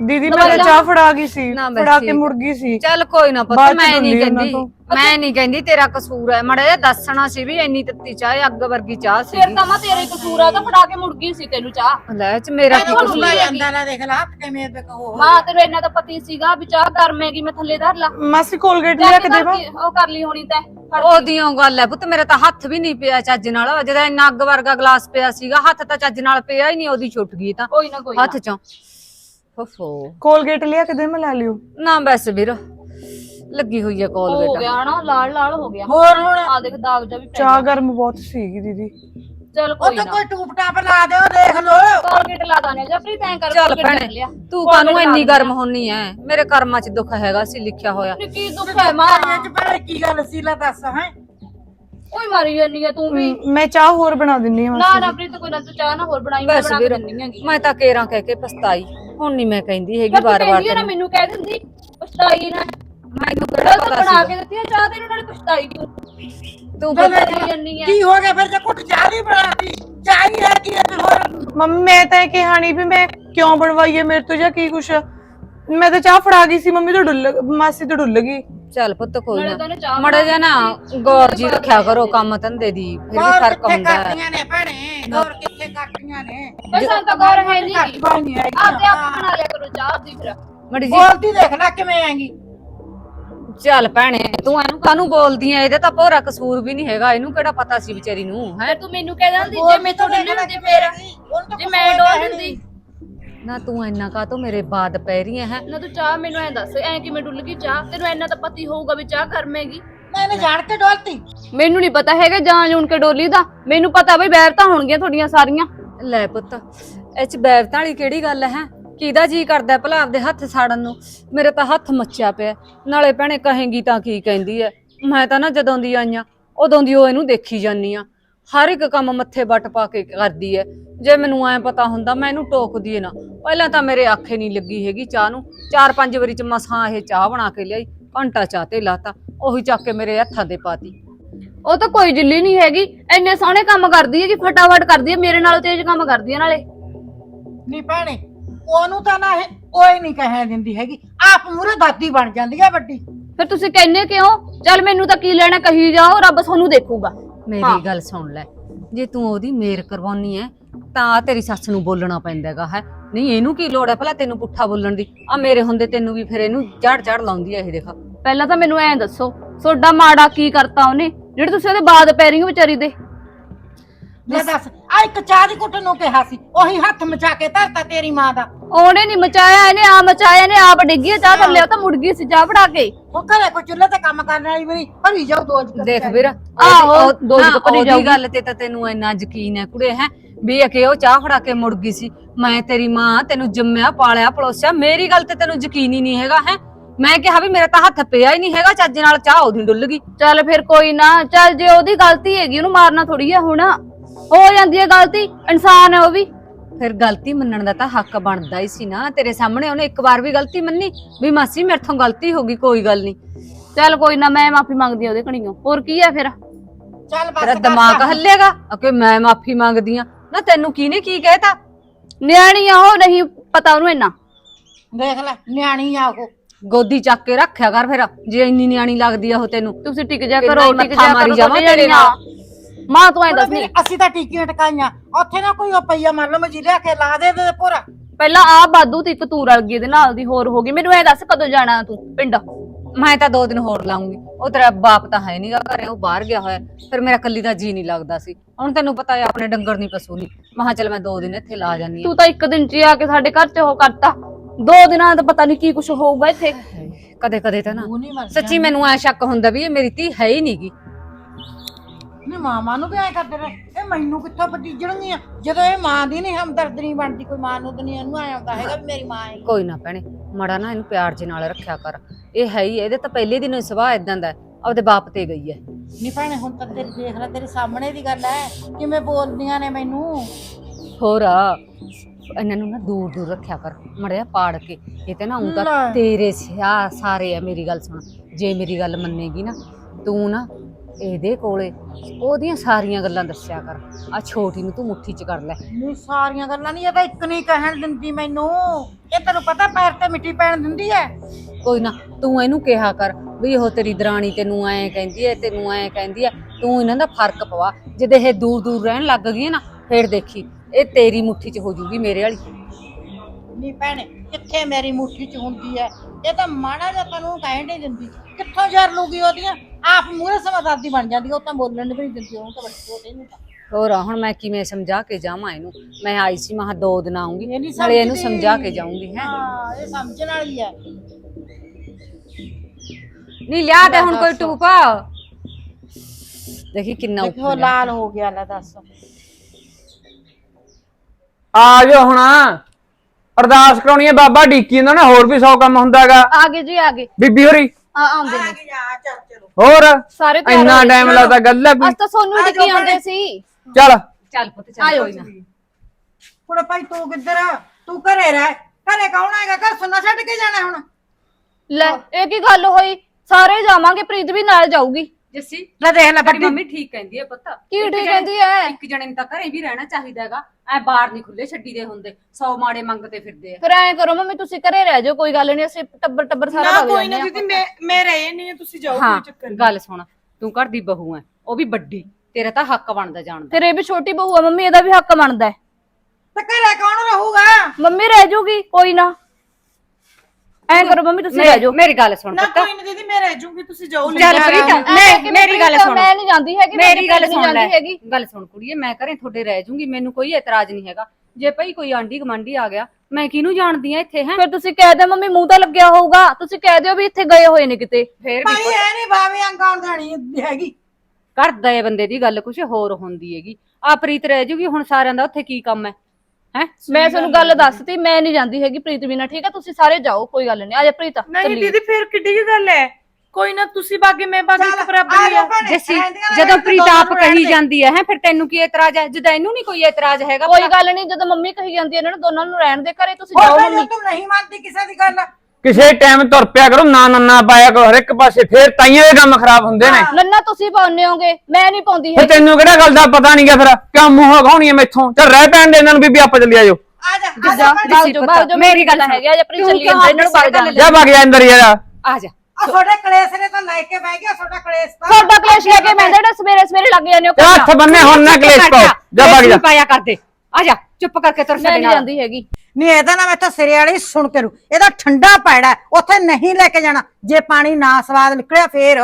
ਦੀਦੀ ਮੈਂ ਲਾ। ਚਾਹ ਫੜਾ ਗਈ ਸੀ ਨਾ ਬਸ ਫੜਾ ਕੇ ਠੀਕ। ਮੁੜ ਗਈ ਸੀ ਚੱਲ ਕੋਈ ਨਾ ਪੁੱਤ ਬਾਅਦ ਚ ਮੈਂ ਨਹੀਂ ਉਹਨਾਂ ਕਹਿੰਦੀ ਤੋਂ। ਮੈਂ ਨਹੀਂ ਕਹਿੰਦੀ ਤੇਰਾ ਕਸੂਰ ਹੈ। ਮੜਾ ਜਿਹਾ ਦੱਸਣਾ ਸੀ ਵੀ ਇੰਨੀ ਤੱਤੀ ਚਾਹ ਅੱਗ ਵਰਗੀ ਚਾਹ ਸੀ ਫਿਰ ਤਾਂ ਮੈਂ ਤੇਰੇ ਕਸੂਰ ਆ ਤਾਂ ਫੜਾ ਕੇ ਮੁੜ ਗਈ ਸੀ ਤੈਨੂੰ ਚਾਹ। ਲੈ ਚ ਮੇਰਾ ਕੀ ਕਸੂਰ ਹੈਗੀ। ਜਾਂਦਾ ਨਾ ਦੇਖ ਲਾ ਕਿਵੇਂ ਤੇ ਉਹ। ਮਾਂ ਤੈਨੂੰ ਇੰਨਾ ਤਾਂ ਪਤੀ ਸੀਗਾ ਵੀ ਚਾਹ ਗਰਮ ਹੈਗੀ ਮੈਂ ਥੱਲੇ ਧਰ ਲਾ। ਮਾਸੀ ਕੋਲਗੇਟ ਲਿਆ ਕੇ ਦੇਵਾਂ ਉਹ ਕਰ ਲਈ ਹੋਣੀ ਤੈਂ। ਉਹਦੀਆਂ ਗੱਲ ਹੈ ਪੁੱਤ ਮੇਰਾ ਤਾਂ ਹੱਥ ਵੀ ਨਹੀਂ ਪਿਆ ਚੱਜ ਨਾਲ। ਜਦੋਂ ਇੰਨਾ ਅੱਗ ਵਰਗਾ ਗਲਾਸ ਪਿਆ ਸੀਗਾ ਹੱਥ ਤਾਂ ਚੱਜ ਨਾਲ ਪਿਆ ਹੀ ਨਹੀਂ ਉਹਦੀ ਛੁੱਟ ਗਈ ਤਾਂ। ਕੋਈ ਨਾ ਕੋਈ ਹੱਥ ਚੋਂ। ਫਫੋ। ਕੋਲਗੇਟ ਲਿਆ ਕੇ ਦੇ ਮੈਂ ਲੈ ਲਿਓ। ਨਾ ਬਸ ਵੀਰ ਲੱਗੀ ਹੋਈ ਹੈ ਹੋ ਕੋਲ ਗਿਆ ਨਾ ਲਾਲ ਲਾਲ ਹੋ ਗਿਆ। ਹੋਰ ਹੁਣ ਆ ਦੇਖ ਦਾਗ ਜਾ ਵੀ ਪੈ ਚਾਹ ਗਿਆ। ਗਰਮ ਬਹੁਤ ਸੀਗੀ ਦੀਦੀ। ਚੱਲ ਉਹ ਕੋਈ ਤਾਂ ਨਾ। ਕੋਈ ਟੂਪ ਟਾਪ ਲਾ ਦਿਓ ਦੇਖ ਲੋ ਕਾਰਗੇਟ ਲਾ ਦਾਨੇ ਜਾਂ ਪ੍ਰੀਤ ਐਂ ਕਰ ਚੱਲ Colgate ਭੈਣੇ ਕਰ ਲਿਆ। ਤੂੰ ਕਾਹਨੂੰ ਇੰਨੀ ਗਰਮ ਹੋਣੀ ਐ? ਮੇਰੇ ਕਰਮਾਂ 'ਚ ਦੁੱਖ ਹੈਗਾ ਸੀ ਲਿਖਿਆ ਹੋਇਆ। ਨੀ ਕੀ ਦੁੱਖ ਹੈ ਮਾਂ? ਇਹ ਚ ਪਰ ਕੀ ਗੱਲ ਸੀ ਲੈ ਦੱਸ ਹੈ? ਓਏ ਮਾਰੀ ਜਾਨੀ ਆ ਤੂੰ ਵੀ। ਮ, ਚਾਹ ਹੋਰ ਬਣਾ ਦਿੰਨੀ ਆ ਨਾ ਮਾਸੀ ਨਾ ਪ੍ਰੀਤ ਕੋਈ ਨਾ ਤੂੰ ਚਾਹ ਨਾ ਹੋਰ ਬਣਾਈ ਮੈਂ ਬਸ ਬਣਾ ਕੇ ਵੀਰ ਦਿੰਦੀ ਹੈਗੀ। ਮੈਂ ਤਾਂ ਕੇਰਾਂ ਕਹਿ ਕੇ ਪਛਤਾਈ। ਹੁਣ ਨਹੀਂ ਮੈਂ ਕਹਿੰਦੀ ਹੈਗੀ ਤੂੰ ਵਾਰ-ਵਾਰ ਆ ਨਾ ਮੈਨੂੰ ਕਹਿ ਦਿੰਦੀ ਪਛਤਾਈ ਨਾ। ਮੈਨੂੰ ਕਿਹੜਾ ਤੂੰ ਪਤਾ ਬਣਾ ਸੀ ਕੇ ਦਿੱਤੀ ਆ ਚਾਹ ਤੈਨੂੰ ਨਾਲ ਪਛਤਾਈ ਤੂੰ। ਤੂੰ ਪਤਾ ਪਛਤਾਈ ਜਾਨੀ ਆ। ਕੀ ਹੋ ਗਿਆ? ਫਿਰ ਜੇ ਕੁੱਟ ਚਾਹ ਨਹੀਂ ਬਣਾਤੀ। ਚਾਹ ਹੀ ਹੈ ਕੀ ਹੈ ਫਿਰ ਹੋਰ। ਮੰਮੀ ਮੈਂ ਤਾਂ ਇਹ ਕਿਹਾ ਨਹੀਂ ਵੀ ਮੈਂ ਕਿਉਂ ਬਣਵਾਈ ਹੈ ਮੇਰੇ ਤੋਂ ਜਾਂ ਕੀ ਕੁਛ। ਮੈਂ ਤਾਂ ਚਾਹ ਫੜਾ ਗਈ ਸੀ ਮੰਮੀ ਤੋਂ ਡੁੱਲ ਮਾਸੀ ਤੋਂ ਡੁੱਲ ਗਈ। ਚੱਲ ਪੁੱਤ ਕੋਈ ਨਾਲੇ ਤਾਂ ਨਾ ਇਹਨੇ ਚਾਹ ਮੜਾ ਜਿਹਾ ਨਾ ਗੌਰ ਜੀ ਰੱਖਿਆ ਕਰੋ ਕੰਮ ਧੰਦੇ ਦੀ ਫਿਰ ਵੀ ਗੌਰ ਫ਼ਰਕ ਕਿੱਥੇ ਹੁੰਦਾ ਹੈ ਕਰਦੀਆਂ ਨੇ ਭੈਣੇ? ਗੌਰ ਕਿੱਥੇ ਕਰਦੀਆਂ ਨੇ? ਬਈ ਸਾਨੂੰ ਤਾਂ ਗੌਰ ਹੈ ਨਹੀਂ ਘੱਟ ਨਹੀਂ ਹੈਗੀ ਆਪਦੇ ਆਪ ਬਣਾ ਲਿਆ ਕਰੋ ਚਾਹ ਦੀ ਫਿਰ। ਮੜੀ ਜੀ। ਬੋਲਦੀ ਦੇਖ ਲੈ ਕਿਵੇਂ ਆਂਗੀ ਚੱਲ ਭੈਣੇ ਤੂੰ ਇਹਨੂੰ ਕਾਹਨੂੰ ਬੋਲਦੀ ਐ? ਇਹਦੇ ਤਾਂ ਭੋਰਾ ਕਸੂਰ ਵੀ ਨਹੀਂ ਹੈਗਾ। ਇਹਨੂੰ ਕਿਹੜਾ ਪਤਾ ਸੀ ਵਿਚਾਰੀ ਨੂੰ ਹੈ? ਤੂੰ ਮੈਨੂੰ ਕਹਿ ਦਿੰਦੀ ਜੇ ਮੈਂ ਤੁਹਾਡੇ ਨਾਲ ਹੁੰਦੀ ਫੇਰ ਜੇ ਮੈਂ ਡੋਲ ਦਿੰਦੀ। ਨਾ ਤੂੰ ਇੰਨਾ ਕਾ ਤੂੰ ਮੇਰੇ ਬਾਦ ਪੈ ਰਹੀ ਹੈ? ਨਾ ਤੂੰ ਚਾਹ ਮੈਨੂੰ ਐ ਦੱਸ ਐ ਕਿਵੇਂ ਡੁੱਲ ਗਈ ਚਾਹ? ਤੈਨੂੰ ਇੰਨਾ ਤਾਂ ਪਤੀ ਹੋਊਗਾ ਵੀ ਚਾਹ ਗਰਮੇਗੀ ਮੈंने ਜਾਣ ਕੇ ਡੋਲਤੀ। ਮੈਨੂੰ ਨਹੀਂ ਪਤਾ ਹੈਗਾ ਜਾਣ ਜੂਣ ਕੇ ਡੋਲੀ ਦਾ। ਮੈਨੂੰ ਪਤਾ ਬਈ ਬੈਰ ਤਾਂ ਹੋਣਗੀਆਂ ਤੁਹਾਡੀਆਂ ਸਾਰੀਆਂ। ਲੈ ਪੁੱਤ ਇਹ ਚ ਬੈਰਤਾਂ ਵਾਲੀ ਕਿਹੜੀ ਗੱਲ ਹੈ? ਕਿਹਦਾ ਜੀ ਕਰਦਾ ਹੈ ਭਲਾ ਆਪਦੇ ਹੱਥ ਸਾੜਨ ਨੂੰ? ਮੇਰੇ ਤਾਂ ਹੱਥ ਮੱਚਿਆ ਪਿਆ। ਨਾਲੇ ਭੈਣੇ ਕਹੇਗੀ ਤਾਂ ਕੀ ਕਹਿੰਦੀ ਐ? ਮੈਂ ਤਾਂ ਨਾ ਜਦੋਂ ਦੀ ਆਈਆਂ, ਉਦੋਂ ਦੀ ਉਹ ਇਹਨੂੰ ਦੇਖੀ ਜਾਨੀ ਆ। ਹਰ ਇੱਕ ਕੰਮ ਮੱਥੇ ਵੱਟ ਪਾ ਕੇ ਕਰਦੀ ਐ। ਜੇ ਮੈਨੂੰ ਐ ਪਤਾ ਹੁੰਦਾ, ਮੈਂ ਇਹਨੂੰ ਟੋਕਦੀ ਏ ਨਾ। ਪਹਿਲਾਂ ਤਾਂ ਮੇਰੇ ਆਖੇ ਨਹੀਂ ਲੱਗੀ ਹੈਗੀ ਚਾਹ ਨੂੰ। ਚਾਰ ਪੰਜ ਵਾਰੀ ਚ ਮਸਾਂ ਇਹ ਚਾਹ ਬਣਾ ਕੇ ਲਿਆਈ, ਘੰਟਾ ਚਾਹ ਤੇ ਲਾਤਾ। ਉਹੀ ਚੱਕ ਕੇ ਮੇਰੇ ਹੱਥਾਂ ਤੇ ਪਾਤੀ। ਉਹ ਤਾਂ ਕੋਈ ਜਿੱਲੀ ਨਹੀਂ ਹੈਗੀ। ਇੰਨੇ ਸੋਹਣੇ ਕੰਮ ਕਰਦੀ ਹੈ ਕਿ ਫਟਾਫਟ ਕਰਦੀ ਹੈ ਮੇਰੇ ਨਾਲੋਂ ਤੇਜ਼ ਕੰਮ ਕਰਦੀ ਹੈ ਨਾਲੇ। ਨਹੀਂ ਭੈਣੇ ਉਹਨੂੰ ਤਾਂ ਨਾ ਇਹ ਕੋਈ ਨਹੀਂ ਕਹਿ ਦਿੰਦੀ ਹੈਗੀ। ਆਪ ਮੂਰੇ ਦਾਦੀ ਬਣ ਜਾਂਦੀ ਹੈ ਵੱਡੀ। ਫਿਰ ਤੁਸੀਂ ਕਹਿੰਦੇ ਕਿਉਂ? ਚੱਲ ਮੈਨੂੰ ਤਾਂ ਕੀ ਲੈਣਾ ਕਹੀ ਜਾਓ ਰੱਬ ਤੁਹਾਨੂੰ ਦੇਖੂਗਾ। ਹਾਂ। ਮੇਰੀ ਗੱਲ ਸੁਣ ਲੈ। ਜੇ ਤੂੰ ਉਹਦੀ ਮੇਰ ਕਰਵਾਉਣੀ ਐ ਤਾਂ ਤੇਰੀ ਸੱਸ ਨੂੰ ਬੋਲਣਾ ਪੈਂਦਾ ਹੈਗਾ ਹੈ। ਨਹੀਂ ਇਹਨੂੰ ਕੀ ਲੋੜ ਹੈ ਭਲਾ ਤੈਨੂੰ ਪੁੱਠਾ ਬੋਲਣ ਦੀ? ਆ ਮੇਰੇ ਹੁੰਦੇ ਤੈਨੂੰ ਵੀ ਫਿਰ ਇਹਨੂੰ ਝੜ ਝੜ ਲਾਉਂਦੀ ਐ ਇਹ ਦੇਖ। ਪਹਿਲਾਂ ਤਾਂ ਮੈਨੂੰ ਐਂ ਦੱਸੋ ਤੁਹਾਡਾ ਮਾੜਾ ਕੀ ਕਰਤਾ ਉਹਨੇ? ਜਿਹੜੇ ਤੁਸੀਂ ਉਹਦੇ ਬਾਦ ਪੈ ਰਹੀ ਹੋ ਵਿਚਾਰੀ ਦੇ। ਲੈ ਦੱਸ ਆ ਇੱਕ ਚਾਹ ਦੀ ਕੁੱਟ ਨੂੰ ਕਿਹਾ ਸੀ ਉਹੀ ਹੱਥ ਮਚਾ ਕੇ ਧਰਤਾ ਤੇਰੀ ਮਾਂ ਦਾ। ਉਹਨੇ ਨਹੀਂ ਮਚਾਇਆ ਇਹਨੇ ਆ ਮਚਾਇਆ ਇਹਨੇ ਆਪ ਡਿੱਗੀ ਹੈ ਚਾਹ ਥੱਲੇ ਉਹ ਤਾਂ ਮੁੜ ਗਈ ਸੀ ਚਾਹ ਫੜਾ ਕੇ। ਉਹ ਘਰੇ ਕੋ ਚੁੱਲ੍ਹੇ ਤੇ ਕੰਮ ਕਰਨ ਵਾਲੀ ਵੀ ਭਰੀ ਜਾਓ ਦੋਜ ਕਰਕੇ। ਦੇਖ ਵੀਰ ਆਹੋ, ਉਹਦੀ- ਦੋ ਜਗ੍ਹਾ ਭਰੀ ਉਹਦੀ ਜਾਊਗੀ। ਗੱਲ ਤੇ ਤਾਂ ਤੈਨੂੰ ਇੰਨਾ ਯਕੀਨ ਹੈ ਕੁੜੇ ਹੈ? ਵੀ ਇਹ ਕਿ ਉਹ ਚਾਹ ਫੜਾ ਕੇ ਮੁੜ ਗਈ ਸੀ? ਮੈਂ ਤੇਰੀ ਮਾਂ ਤੈਨੂੰ ਜੰਮਿਆ ਪਾਲਿਆ ਪਲੋਸਿਆ ਮੇਰੀ ਗੱਲ ਤੇ ਤੈਨੂੰ ਯਕੀਨ ਹੀ ਨਹੀਂ ਹੈਗਾ ਹੈ? ਮੈਂ ਕਿਹਾ ਵੀ ਮੇਰਾ ਤਾਂ ਹੱਥ ਪਿਆ ਹੀ ਨਹੀਂ ਹੈਗਾ ਚੱਜ ਨਾਲ ਚਾਹ ਉਹਦੀ ਡੁੱਲ ਗਈ। ਚੱਲ ਫਿਰ ਕੋਈ ਨਾ ਚੱਲ ਜੇ ਉਹਦੀ ਗਲਤੀ ਹੈਗੀ ਉਹਨੂੰ ਮਾਰਨਾ ਥੋੜੀ ਹੈ ਹੁਣ। ਹੋ ਜਾਂਦੀ ਹੈ ਗਲਤੀ ਇਨਸਾਨ ਹੈ ਉਹ ਵੀ। ਫਿਰ ਗਲਤੀ ਮੰਨਣ ਦਾ ਤਾਂ ਹੱਕ ਬਣਦਾ ਹੀ ਸੀ ਨਾ। ਤੇਰੇ ਸਾਹਮਣੇ ਉਹਨੇ ਇੱਕ ਵਾਰ ਵੀ ਗਲਤੀ ਮੰਨੀ ਵੀ ਮਾਸੀ ਮੇਰੇ ਤੋਂ ਗਲਤੀ ਹੋ ਗਈ ਕੋਈ ਗੱਲ ਨਹੀਂ। ਚੱਲ ਕੋਈ ਨਾ ਮੈਂ ਮਾਫੀ ਮੰਗਦੀ ਹਾਂ ਉਹਦੇ ਕਣੀਓ। ਹੋਰ ਕੀ ਹੈ ਫਿਰ? ਚੱਲ ਬਸ ਤੇਰਾ ਕਰ ਦਿਮਾਗ। ਹੱਲੇਗਾ ਕਿ ਮੈਂ ਮਾਫੀ ਮੰਗਦੀ ਆ ਨਾ ਤੈਨੂੰ ਕਿਹਨੇ ਕੀ ਕਹਿਤਾ? ਨਿਆਣੀ ਆ ਉਹ ਨਹੀਂ ਪਤਾ ਉਹਨੂੰ ਇੰਨਾ। ਦੇਖ ਲੈ ਨਿਆਣੀ ਆ ਉਹ। ਗੋਦੀ ਚੱਕ ਕੇ ਰੱਖਿਆ ਕਰ ਫਿਰ। ਜੇ ਇੰਨੀ ਨਿਆਣੀ ਲੱਗਦੀ ਆ ਉਹ ਤੈਨੂੰ। ਤੁਸੀਂ ਟਿਕ ਜਾ ਕਿੰਨਾ ਕਰੋ ਹੀ ਟਿਕ ਮੱਥਾ ਜਾ ਮਾਰੀ ਕਰੋ ਜਾਵਾਂ ਤੇਰੇ ਨਾਲ। ਮਾਂ ਤੂੰ ਐ ਦੱਸ ਫਿਰ ਅਸੀਂ ਤਾਂ ਟੀਕੀਆਂ ਟਕਾਈਆਂ। ਉੱਥੇ ਨਾ ਕੋਈ ਉਹ ਪਈਆ ਮੰਨ ਲਓ ਮਜੀ ਲਿਆ ਕੇ ਲਾ ਦੇ ਦੇ ਪੂਰਾ। ਪਹਿਲਾਂ ਆ ਬਾਦੂ ਤੇ ਇੱਕ ਤੂੰ ਰਲ ਗਈ ਇਹਦੇ ਨਾਲ ਦੀ ਹੋਰ ਹੋ ਗਈ। ਮੈਨੂੰ ਐ ਦੱਸ ਕਦੋਂ ਜਾਣਾ ਤੂੰ ਪਿੰਡ? ਮੈਂ ਤਾਂ ਦੋ ਦਿਨ ਹੋਰ ਲਾਉਂਗੀ। ਉਹ ਤੇਰਾ ਬਾਪ ਤਾਂ ਹੈ ਨਹੀਂਗਾ ਘਰੇ ਉਹ ਬਾਹਰ ਗਿਆ ਹੋਇਆ। ਫਿਰ ਮੇਰਾ ਕੱਲੀ ਦਾ ਜੀ ਨਹੀਂ ਲੱਗਦਾ ਸੀ। ਹੁਣ ਤੈਨੂੰ ਪਤਾ ਹੈ ਆਪਣੇ ਡੰਗਰ ਨਹੀਂ ਪਸ਼ੂ ਨਹੀਂ ਮਹਾ ਚੱਲ ਮੈਂ ਦੋ ਦਿਨ ਇੱਥੇ ਲਾ ਜਾਨੀ ਆ ਤੂੰ ਤਾਂ ਇੱਕ ਦਿਨ ਚ ਹੀ ਆ ਕੇ ਸਾਡੇ ਘਰ ਚ ਉਹ ਕਰਤਾ। ਦੋ ਦਿਨਾਂ ਦਾ ਪਤਾ ਨਹੀਂ ਕੀ ਕੁਝ ਹੋਊਗਾ ਇੱਥੇ। ਕਦੇ ਕਦੇ ਤਾਂ ਨਾ ਨਹੀਂ ਮਰ ਸੱਚੀ ਮੈਨੂੰ ਐ ਸ਼ੱਕ ਹੁੰਦਾ ਵੀ ਇਹ ਮੇਰੀ ਧੀ ਹੈ ਹੀ ਨਹੀਂਗੀ ਨਹੀਂ ਮਾਮਾ ਨੂੰ ਵੀ ਐ ਕਰਦੇ ਰਹੇ ਇਹ ਮੈਨੂੰ ਕਿੱਥੋਂ ਭਤੀਜਣਗੀਆਂ? ਜਦੋਂ ਇਹ ਮਾਂ ਦੀ ਨਹੀਂ ਹਮਦਰਦ ਨਹੀਂ ਬਣਦੀ ਕੋਈ ਮਾਂ ਨੂੰ ਦੁਨੀਆ ਨੂੰ ਆਇਆ ਹੁੰਦਾ ਹੈਗਾ ਵੀ ਮੇਰੀ ਮਾਂ ਹੈ ਕੋਈ ਨਾ ਭੈਣੇ ਮੜਾ ਨਾ ਇਹਨੂੰ ਪਿਆਰ ਜੇ ਨਾਲ ਰੱਖਿਆ ਕਰ। ਇਹ ਹੈ ਹੀ ਇਹਦੇ ਤਾਂ ਪਹਿਲੇ ਦਿਨੋਂ ਹੀ ਸੁਭਾਅ ਇਦਾਂ ਦਾ ਹੈ, ਆਪਦੇ ਬਾਪ ਤੇ ਗਈ ਹੈ। ਨਹੀਂ ਭੈਣੇ ਹੁਣ ਤਾਂ ਤੇਰੀ ਦੇਖ ਲੈ ਤੇਰੇ ਸਾਹਮਣੇ ਦੀ ਗੱਲ ਹੈ ਕਿਵੇਂ ਬੋਲਦੀਆਂ ਨੇ ਮੈਨੂੰ। ਹੋਰ ਆ, ਇਹਨਾਂ ਨੂੰ ਨਾ ਦੂਰ ਦੂਰ ਰੱਖਿਆ ਕਰ ਮੜਿਆ ਪਾੜ ਕੇ। ਇਹ ਤੇ ਨਾ ਊਂ ਤਾਂ ਲੈ। ਤੇਰੇ ਸਿਆ ਸਾਰੇ ਆ ਮੇਰੀ ਗੱਲ ਸੁਣ। ਜੇ ਮੇਰੀ ਗੱਲ ਮੰਨੇਗੀ ਨਾ ਤੂੰ ਨਾ ਇਹਦੇ ਕੋਲੇ ਉਹਦੀਆਂ ਸਾਰੀਆਂ ਗੱਲਾਂ ਦੱਸਿਆ ਕਰ। ਆ ਛੋਟੀ ਨੂੰ ਤੂੰ ਮੁੱਠੀ 'ਚ ਕਰ ਲੈ। ਨਹੀਂ ਸਾਰੀਆਂ ਗੱਲਾਂ ਨਹੀਂ ਇਹ ਤਾਂ ਇੱਕ ਨਹੀਂ ਕਹਿਣ ਦਿੰਦੀ ਮੈਨੂੰ। ਇਹ ਤੈਨੂੰ ਪਤਾ ਪੈਰ ਤੇ ਮਿੱਟੀ ਪੈਣ ਦਿੰਦੀ ਐ? ਕੋਈ ਨਾ ਤੂੰ ਇਹਨੂੰ ਕਿਹਾ ਕਰ ਵੀ ਉਹ ਤੇਰੀ ਦਰਾਣੀ ਤੈਨੂੰ ਐਂ ਕਹਿੰਦੀ ਐ ਤੈਨੂੰ ਐਂ ਕਹਿੰਦੀ ਐ। ਤੂੰ ਇਹਨਾਂ ਦਾ ਫ਼ਰਕ ਪਵਾ। ਜਦ ਇਹ ਦੂਰ ਦੂਰ ਰਹਿਣ ਲੱਗ ਗਈ ਨਾ ਫੇਰ ਦੇਖੀ ਇਹ ਤੇਰੀ ਮੁੱਠੀ 'ਚ ਹੋ ਜੂਗੀ ਮੇਰੇ ਵਾਲੀ। ਨਹੀਂ ਭੈਣੇ ਕਿੱਥੇ ਮੇਰੀ ਮੁੱਠੀ 'ਚ ਹੁੰਦੀ ਐ ਇਹ ਤਾਂ ਮਾੜਾ ਜਿਹਾ ਤੈਨੂੰ ਕਹਿਣ ਨਹੀਂ ਦਿੰਦੀ। ਕਿੱਥੋਂ ਜਰ ਲੂਗੀ ਉਹਦੀਆਂ? ਆਪ ਮੂਹਰੇ ਸਮਝਦਾਰਦੀ ਬਣ ਜਾਂਦੀ ਉਹ ਤਾਂ ਬੋਲਣ ਵੀ ਨਹੀਂ ਦਿੰਦੀ ਉਹ ਤਾਂ ਵੱਡੀ ਛੋਟੇ ਨੂੰ ਤਾਂ ਹੋਰ ਆ, ਹੁਣ ਮੈਂ ਕਿਵੇਂ ਸਮਝਾ ਕੇ ਜਾਵਾਂ ਇਹਨੂੰ? ਮੈਂ ਆਈ ਸੀ ਮਹਾ ਦੋ ਦਿਨ ਆਉਂਗੀ। ਇਹ ਨਹੀਂ ਨਾਲੇ ਇਹਨੂੰ ਸਮਝਦੀ। ਸਮਝਾ ਕੇ ਜਾਊਂਗੀ ਹੈ। ਹਾਂ ਇਹ ਸਮਝਣ ਵਾਲੀ ਐ ਨਹੀਂ ਲਿਆ ਤੇ ਹੁਣ ਕੋਈ ਟੂਪਾ। ਦੇਖੀ ਕਿੰਨਾ ਦੇਖੋ ਉੱਪਰ ਲਾਲ ਹੋ ਗਿਆ ਲੈ ਦੱਸ। ਆ ਜਾਓ ਹੁਣ। ਅਰਦਾਸ ਕਰਾਉਣੀ ਹੈ ਬਾਬਾ ਡੀਕੀ ਨੇ ਹੋਰ ਵੀ 100 ਕੰਮ ਹੁੰਦਾਗਾ ਆ ਗਏ ਜੀ ਆ ਗਏ। ਬੀਬੀ ਹੋਰੀ? ਆ ਆਉਂਦੇ ਨੇ। ਜਾ ਚੱਲ ਚਲੋ। ਹੋਰ? ਸਾਰੇ ਤਿਆਰ ਇੰਨਾ। ਟਾਈਮ ਲੱਗਦਾ ਗੱਲ ਹੈ ਕੋਈ ਅੱਜ ਤਾਂ ਸੋਨੂੰ ਟਿੱਕੀ ਆਉਂਦੇ ਸੀ। ਚੱਲ। ਚੱਲ ਪੁੱਤ ਚੱਲ। ਆਇਓ ਕੋਈ ਨਾ ਕੁੜੇ ਭਾਈ ਤੂੰ ਕਿੱਧਰ ਆ? ਤੂੰ ਘਰੇ ਰਹਿ। ਘਰੇ ਕੌਣ ਆਏਗਾ ਘਰ ਸੁਣਨਾ ਛੱਡ ਕੇ ਜਾਣਾ ਹੁਣ? ਲੈ ਇਹ ਕੀ ਗੱਲ ਹੋਈ? ਸਾਰੇ ਜਾਵਾਂਗੇ ਪ੍ਰੀਤ ਵੀ ਨਾਲ ਜਾਊਗੀ। ਜੱਸੀ ਲੈ ਦੇਖ ਲੈ ਤੇਰੀ ਮੰਮੀ ਠੀਕ ਕਹਿੰਦੀ ਹੈ ਪੁੱਤ। ਕੀ ਇੱਕ ਠੀਕ ਜਣੇ- ਕਹਿੰਦੀ ਐ? ਇੱਕ ਜਣੇ ਨੂੰ ਤਾਂ ਘਰੇ ਵੀ ਰਹਿਣਾ ਚਾਹੀਦਾ ਹੈਗਾ। ਐ ਬਾਹਰ ਨਹੀਂ ਖੁੱਲੇ ਛੱਡੀ ਦੇ ਹੁੰਦੇ। ਸੌ ਮਾੜੇ ਮੰਗਤੇ ਫਿਰਦੇ ਆ। ਫਿਰ ਐਂ ਕਰੋ ਮੰਮੀ ਤੁਸੀਂ ਘਰੇ ਰਹਿ ਜਾਓ ਕੋਈ ਗੱਲ ਨਹੀਂ ਅਸੀਂ ਟੱਬਰ ਟੱਬਰ ਸਾਰਾ ਨਾ ਕੋਈ ਨਾ ਜਾਂਦੇ ਦੀਦੀ ਮੈਂ ਮੈਂ ਰਹੇ ਨਹੀਂ ਤੁਸੀਂ ਜਾਓ ਕੋਈ ਚੱਕਰ ਨਹੀਂ ਗੱਲ ਸੁਣ। ਤੂੰ ਘਰ ਦੀ ਬਹੂ ਐ ਉਹ ਵੀ ਵੱਡੀ। ਤੇਰਾ ਤਾਂ ਹੱਕ ਬਣਦਾ ਜਾਣ ਦਾ। ਫਿਰ ਇਹ ਵੀ ਛੋਟੀ ਬਹੂ ਆ ਮੰਮੀ ਇਹਦਾ ਵੀ ਹੱਕ ਬਣਦਾ ਹੈ ਤੇ ਘਰੇ ਕੌਣ ਰਹੂਗਾ? ਮੰਮੀ ਰਹਿ ਜਾਊਗੀ ਕੋਈ ਨਾ। ਐਂ ਕਰੋ ਮੰਮੀ ਤੁਸੀਂ ਰਹਿ ਜਾਓ। ਮੇਰੀ ਗੱਲ ਸੁਣ ਨਾ ਪੁੱਤ। ਕੋਈ ਨਾ ਦੀਦੀ ਮੈਂ ਰਹਿ ਜਾਊਂਗੀ ਤੁਸੀਂ ਜਾਓ ਲੈ ਚੱਲ। ਪ੍ਰੀਤ ਮੈਂ ਕਿ ਮੇਰੀ ਗੱਲ ਸੁਣ। ਮੈਂ ਨਹੀਂ ਜਾਂਦੀ ਹੈਗੀ ਮੇਰੀ ਗੱਲ ਨਹੀਂ ਸੁਣ ਲੈ। ਜਾਂਦੀ ਹੈਗੀ। ਗੱਲ ਸੁਣ ਕੁੜੀਏ ਮੈਂ ਘਰੇ ਤੁਹਾਡੇ ਰਹਿ ਜੂੰਗੀ ਮੈਨੂੰ ਕੋਈ ਇਤਰਾਜ਼ ਨਹੀਂ ਹੈਗਾ। ਜੇ ਭਈ ਕੋਈ ਆਂਢੀ ਗਮਾਂਡੀ ਆ ਗਿਆ ਮੈਂ ਕਿਹਨੂੰ ਜਾਣਦੀ ਆ ਇੱਥੇ ਹੈ? ਫਿਰ ਤੁਸੀਂ ਕਹਿ ਦਿਓ ਮੰਮੀ ਮੂੰਹ ਤਾਂ ਲੱਗਿਆ ਹੋਊਗਾ। ਤੁਸੀਂ ਕਹਿ ਦਿਓ ਵੀ ਇੱਥੇ ਗਏ ਹੋਏ ਨੇ ਕਿਤੇ। ਫੇਰ ਵੀ ਭਾਈ ਐ ਨਹੀਂ ਬਾਵੇਂ ਅੰਗਾਂ ਧਾਣੀ ਹੈਗੀ। ਘਰ ਦੇ ਬੰਦੇ ਦੀ ਗੱਲ ਕੁਛ ਹੋਰ ਹੁੰਦੀ ਹੈਗੀ। ਆ ਪ੍ਰੀਤ ਰਹਿ ਜੂਗੀ ਹੁਣ ਸਾਰਿਆਂ ਦਾ ਉੱਥੇ ਕੀ ਕੰਮ ਹੈ? ਹੈ? ਮੈਂ ਤੁਹਾਨੂੰ ਗੱਲ ਦੱਸਤੀ ਮੈਂ ਨਹੀਂ ਜਾਂਦੀ ਹੈਗੀ ਪ੍ਰੀਤ ਬਿਨਾ ਠੀਕ ਹੈ ਤੁਸੀਂ ਸਾਰੇ ਜਾਓ ਕੋਈ ਗੱਲ ਨਹੀਂ ਆਜਾ ਪ੍ਰੀਤ ਨਹੀਂ ਚੱਲੀਏ। ਦੀਦੀ ਫਿਰ ਕਿੱਡੀ ਕੀ ਗੱਲ ਹੈ ਕੋਈ ਨਾ ਤੁਸੀਂ ਬਾਗੇ ਮੈਂ ਬਾਗੇ ਚੱਲ, ਇੱਕ ਬਰਾਬਰ ਆ ਹੀ ਜਾ ਆ ਜੱਸੀ ਰਹਿੰਦੀਆਂ ਨੇ ਜਦੋਂ ਰਹਿਣ ਪ੍ਰੀਤ ਆਪ ਕਹੀ ਰਹਿਣ ਜਾਂਦੀ ਹੈ ਹੈ ਫਿਰ ਤੈਨੂੰ ਕੀ ਇਤਰਾਜ਼ ਹੈ ਜਦੋਂ ਇਹਨੂੰ ਨਹੀਂ ਕੋਈ ਇਤਰਾਜ਼ ਹੈਗਾ ਕੋਈ ਗੱਲ ਨਹੀਂ ਜਦੋਂ ਮੰਮੀ ਕਹੀ ਜਾਂਦੀ ਹੈ ਇਹਨਾਂ ਨੂੰ ਦੋਨਾਂ ਨੂੰ ਰਹਿਣ ਦੇ ਘਰੇ ਤੁਸੀਂ ਜਾਓ ਫਿਰ ਮੰਮੀ। ਨਹੀਂ ਮੰਨਦੀ ਕਿਸੇ ਦੀ ਗੱਲ। ਕਿਸੇ ਟਾਈਮ ਤੁਰ ਪਿਆ ਕਰੋ ਨਾ ਨੰਨਾ ਪਾਇਆ ਕਰੋ ਹਰ ਇੱਕ ਪਾਸੇ ਫੇਰ ਤਾਈਆਂ ਦੇ ਕੰਮ ਖਰਾਬ ਹੁੰਦੇ ਨੇ। ਨੰਨਾ ਤੁਸੀਂ ਪਾਉਂਦੇ ਹੋਗੇ ਮੈਂ ਨਹੀਂ ਪਾਉਂਦੀ ਫਿਰ ਤੈਨੂੰ ਕਿਹੜਾ ਗੱਲ ਦਾ ਪਤਾ ਨਹੀਂ ਗਿਆ ਫਿਰ ਕਿਉਂ ਮੂੰਹ ਖਾਉਣੀ ਐ ਮੈਥੋਂ? ਚੱਲ ਰਹਿ ਪੈਣ ਦੇ ਇਹਨਾਂ ਨੂੰ ਬੀਬੀ ਆਪਾਂ ਚੱਲੀ ਆਜੋ। ਆ ਜਾ ਆ ਜਾ। ਬਾਗ ਜੋ ਮੇਰੀ ਗੱਲ। ਹੈਗੀ ਆ ਜਾਂ ਤੂੰ ਚੱਲੀ ਅੰਦਰ ਇਹਨਾਂ ਨੂੰ ਬਾਗ ਆਪਣੇ ਜਾਣ ਜਾ ਜਾ ਅੰਦਰ ਯਾਰ। ਆ ਜਾ। ਆ ਤੁਹਾਡੇ ਕਲੇਸ਼ ਨੇ ਤਾਂ ਲੈ ਕੇ ਬਹਿ ਗਿਆ ਤੁਹਾਡਾ ਕਲੇਸ਼ ਤਾਂ। ਤੁਹਾਡਾ ਕਲੇਸ਼ ਲੈ ਕੇ ਮੈਂ ਜਿਹੜਾ ਸਵੇਰੇ ਸਵੇਰੇ ਲੱਗ ਜਾਂਦੇ ਹੋ ਤੇ ਹੱਥ ਬੰਨੇ ਹੁਣ ਨਾ ਕਲੇਸ਼ ਪਾਓ। ਜਾ। ਵਗ ਜਾ। ਪਾਇਆ ਕਰਦੇ। ਆ ਜਾ ਚੁੱਪ ਕਰਕੇ ਤੁਰ ਮੈਂ ਸਾਡੇ ਨਹੀਂ ਨਾਲ। ਜਾਂਦੀ ਹੈਗੀ। ਨਹੀਂ ਇਹਦਾ ਨਾ ਮੈਥੋਂ ਸਿਰੇ ਵਾਲੀ ਸੁਣ ਕੇ ਰੂ ਇਹਦਾ ਠੰਡਾ ਪੈੜਾ ਹੈ, ਉੱਥੇ ਨਹੀਂ ਲੈ ਕੇ ਜਾਣਾ। ਜੇ ਪਾਣੀ ਨਾ ਸਵਾਦ ਨਿਕਲਿਆ ਫੇਰ।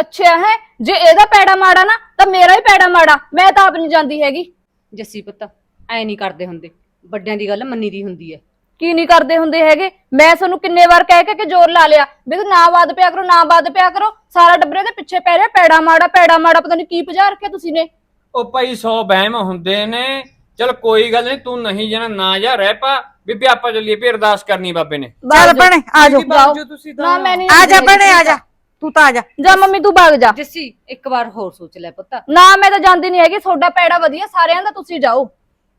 ਅੱਛਾ ਹੈ ਜੇ ਇਹਦਾ ਪੈੜਾ ਮਾੜਾ ਨਾ ਤਾਂ ਮੇਰਾ ਹੀ ਪੈੜਾ ਮਾੜਾ। ਮੈਂ ਤਾਂ ਆਪ ਨਹੀਂ ਜਾਂਦੀ ਹੈਗੀ। ਜੱਸੀ ਪੁੱਤ ਐ ਨਹੀਂ ਕਰਦੇ ਹੁੰਦੇ। ਵੱਡਿਆਂ ਦੀ ਗੱਲ ਮੰਨੀ ਦੀ ਹੁੰਦੀ ਹੈ। ਕੀ ਨਹੀਂ ਕਰਦੇ ਹੁੰਦੇ ਹੈਗੇ? ਮੈਂ ਤੁਹਾਨੂੰ ਕਿੰਨੇ ਵਾਰ ਕਹਿ ਕੇ ਕਿ ਜ਼ੋਰ ਲਾ ਲਿਆ। ਵੀ ਤੂੰ ਨਾ ਵਾਦ ਪਿਆ ਕਰੋ ਨਾ ਵਾਦ ਪਿਆ ਕਰੋ। ਸਾਰਾ ਡੱਬਰੇ ਦੇ ਪਿੱਛੇ ਪੈ ਰਿਹਾ ਪੈੜਾ ਮਾੜਾ ਪੈੜਾ ਮਾੜਾ ਪਤਾ ਨਹੀਂ ਕੀ ਭਜਾ ਰੱਖਿਆ ਤੁਸੀਂ ਨੇ। ਉਹ ਭਾਈ 100 ਵਹਿਮ ਹੁੰਦੇ ਨੇ। ਚਲ ਕੋਈ ਗੱਲ ਨਹੀਂ ਤੂੰ ਨਹੀਂ ਜਾਣਾ ਨਾ ਜਾ ਰਹਿ ਪਾ। ਬੀਬੀ ਆਪਾਂ ਚੱਲੀਏ ਵੀ ਅਰਦਾਸ ਕਰਨੀ ਬਾਬੇ ਨੇ। ਚੱਲ ਭੈਣੇ ਆ ਜਾ ਜੋ ਤੁਸੀਂ ਤਾਂ। ਨਾ ਮੈਂ ਨਹੀਂ ਆ ਜਾ ਭੈਣੇ। ਆ ਜਾ। ਤੂੰ ਤਾਂ ਆ ਜਾ। ਜਾ ਮੰਮੀ ਤੂੰ ਭਾਗ ਜਾ। ਜੱਸੀ ਇੱਕ ਵਾਰ ਹੋਰ ਸੋਚ ਲੈ ਪੁੱਤ। ਨਾ ਮੈਂ ਤਾਂ ਜਾਂਦੀ ਨਹੀਂ ਹੈਗੀ ਤੁਹਾਡਾ ਪੈੜਾ ਵਧੀਆ ਸਾਰਿਆਂ ਦਾ ਤੁਸੀਂ ਜਾਓ।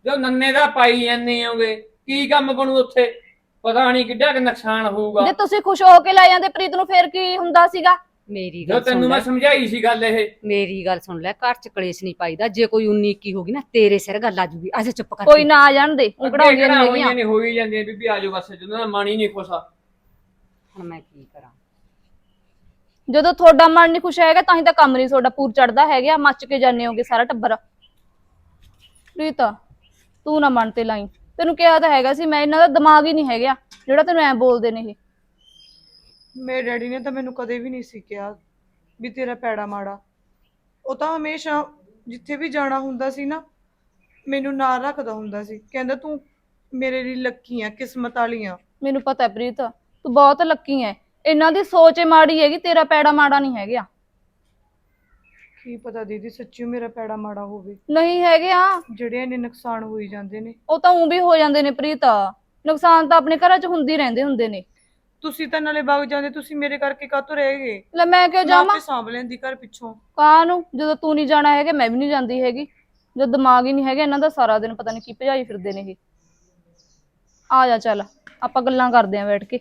ਜੋ ਨੰਨੇ ਦਾ ਪਾਈ ਜਾਂਦੇ ਹੋਗੇ ਕੀ ਕੰਮ ਬਣੂ ਉੱਥੇ? ਪਤਾ ਨਹੀਂ ਕਿੱਡਾ ਕਿ ਨੁਕਸਾਨ ਹੋਊਗਾ। ਜੇ ਤੁਸੀਂ ਖੁਸ਼ ਹੋ ਕੇ ਲੈ ਜਾਂਦੇ ਪ੍ਰੀਤ ਨੂੰ ਫੇਰ ਕੀ ਹੁੰਦਾ ਸੀਗਾ? ਮੇਰੀ ਜੋ ਗੱਲ ਸੁਣ ਤੈਨੂੰ ਲੈ। ਮੈਂ ਸਮਝਾਈ ਸੀ ਗੱਲ ਇਹ। ਮੇਰੀ ਗੱਲ ਸੁਣ ਲੈ ਘਰ ਚ ਕਲੇਸ਼ ਨਹੀਂ ਪਾਈਦਾ। ਜੇ ਕੋਈ 19 21 ਹੋਗੀ ਨਾ ਤੇਰੇ ਸਿਰ ਗੱਲ ਆ ਜੂਗੀ। ਅੱਜ ਚੁੱਪ ਕਰ ਕੋਈ ਨਾ ਆ ਜਾਣ ਦੇ ਉਂਕੜਾ ਅੱਗੇ ਹੋਈਆਂ ਕਿਹੜਾ ਨੇ ਹੋਈ ਜਾਂਦੀਆਂ ਬੀਬੀ ਆਜੋ ਬਸ ਜਦੋਂ ਦਾ ਮਨ ਹੀ ਨਹੀਂ ਖੁਸ਼ਾ ਹੁਣ ਮੈਂ ਕੀ ਕਰਾਂ? ਜਦੋਂ ਤੁਹਾਡਾ ਮਨ ਨਹੀਂ ਖੁਸ਼ ਹੈਗਾ ਤਾਂ ਹੀ ਤਾਂ ਕੰਮ ਨਹੀਂ ਤੁਹਾਡਾ ਪੂਰ ਚੜਦਾ ਹੈਗਾ। ਮੱਚ ਕੇ ਜਾਂਦੇ ਹੋਗੇ ਸਾਰਾ ਟੱਬਰ। ਪ੍ਰੀਤਾ ਤੂੰ ਨਾ ਮਨ ਤੇ ਲਾਈ। ਤੈਨੂੰ ਕਿਹਾ ਤਾਂ ਹੈਗਾ ਸੀ ਮੈਂ ਇਹਨਾਂ ਦਾ ਦਿਮਾਗ ਹੀ ਨਹੀਂ ਹੈਗਾ ਜਿਹੜਾ ਤੈਨੂੰ ਐ ਬੋਲਦੇ ਨੇ ਇਹ। ਮੇਰੇ ਡੈਡੀ ਨੇ ਤਾਂ ਮੈਨੂੰ ਕਦੇ ਵੀ ਨਹੀਂ ਸੀ ਕਿਹਾ ਵੀ ਤੇਰਾ ਪੈੜਾ ਮਾੜਾ। ਉਹ ਤਾਂ ਹਮੇਸ਼ਾ ਜਿੱਥੇ ਵੀ ਜਾਣਾ ਹੁੰਦਾ ਸੀ ਨਾ ਮੈਨੂੰ ਨਾਲ ਰੱਖਦਾ ਹੁੰਦਾ ਸੀ। ਕਹਿੰਦਾ ਤੂੰ ਮੇਰੇ ਲਈ ਲੱਕੀ ਆ ਕਿਸਮਤ ਵਾਲੀ ਆ। ਮੈਨੂੰ ਪਤਾ ਹੈ ਪ੍ਰੀਤ ਤੂੰ ਬਹੁਤ ਲੱਕੀ ਐ। ਇਹਨਾਂ ਦੀ ਸੋਚ ਏ ਮਾੜੀ ਹੈਗੀ ਤੇਰਾ ਪੈੜਾ ਮਾੜਾ ਨਹੀਂ ਹੈਗਾ। ਕੀ ਪਤਾ ਦੀਦੀ ਸੱਚੀ ਮੇਰਾ ਪੈੜਾ ਮਾੜਾ ਹੋਵੇ। ਨਹੀਂ ਹੈਗੇ ਆ। ਜਿਹੜੇ ਇੰਨੇ ਨੁਕਸਾਨ ਹੋਈ ਜਾਂਦੇ ਨੇ। ਉਹ ਤਾਂ ਉਂ ਵੀ ਹੋ ਜਾਂਦੇ ਨੇ ਪ੍ਰੀਤ। ਨੁਕਸਾਨ ਤਾਂ ਆਪਣੇ ਘਰਾਂ 'ਚ ਹੁੰਦੇ ਰਹਿੰਦੇ ਹੁੰਦੇ ਨੇ। ਤੁਸੀਂ ਤਾਂ ਨਾਲੇ ਵਗ ਜਾਂਦੇ ਤੁਸੀਂ ਮੇਰੇ ਕਰਕੇ ਕਾਹਤੋਂ ਰਹਿ ਗਏ? ਲੈ ਮੈਂ ਕਿਉਂ ਮੈਂ ਜਾਵਾਂ? ਆਪੇ ਸਾਂਭ ਲੈਂਦੀ ਘਰ ਪਿੱਛੋਂ। ਕਾਹਨੂੰ? ਜਦੋਂ ਤੂੰ ਨਹੀਂ ਜਾਣਾ ਹੈਗਾ ਮੈਂ ਵੀ ਨਹੀਂ ਜਾਂਦੀ ਹੈਗੀ। ਜਦ ਦਿਮਾਗ ਹੀ ਨਹੀਂ ਹੈਗਾ ਇਹਨਾਂ ਦਾ ਸਾਰਾ ਦਿਨ ਪਤਾ ਨਹੀਂ ਕੀ ਭਜਾਈ ਫਿਰਦੇ ਨੇ ਇਹ। ਆ ਜਾ ਚੱਲ ਆਪਾਂ ਗੱਲਾਂ ਕਰਦੇ ਆਂ ਬੈਠ ਕੇ।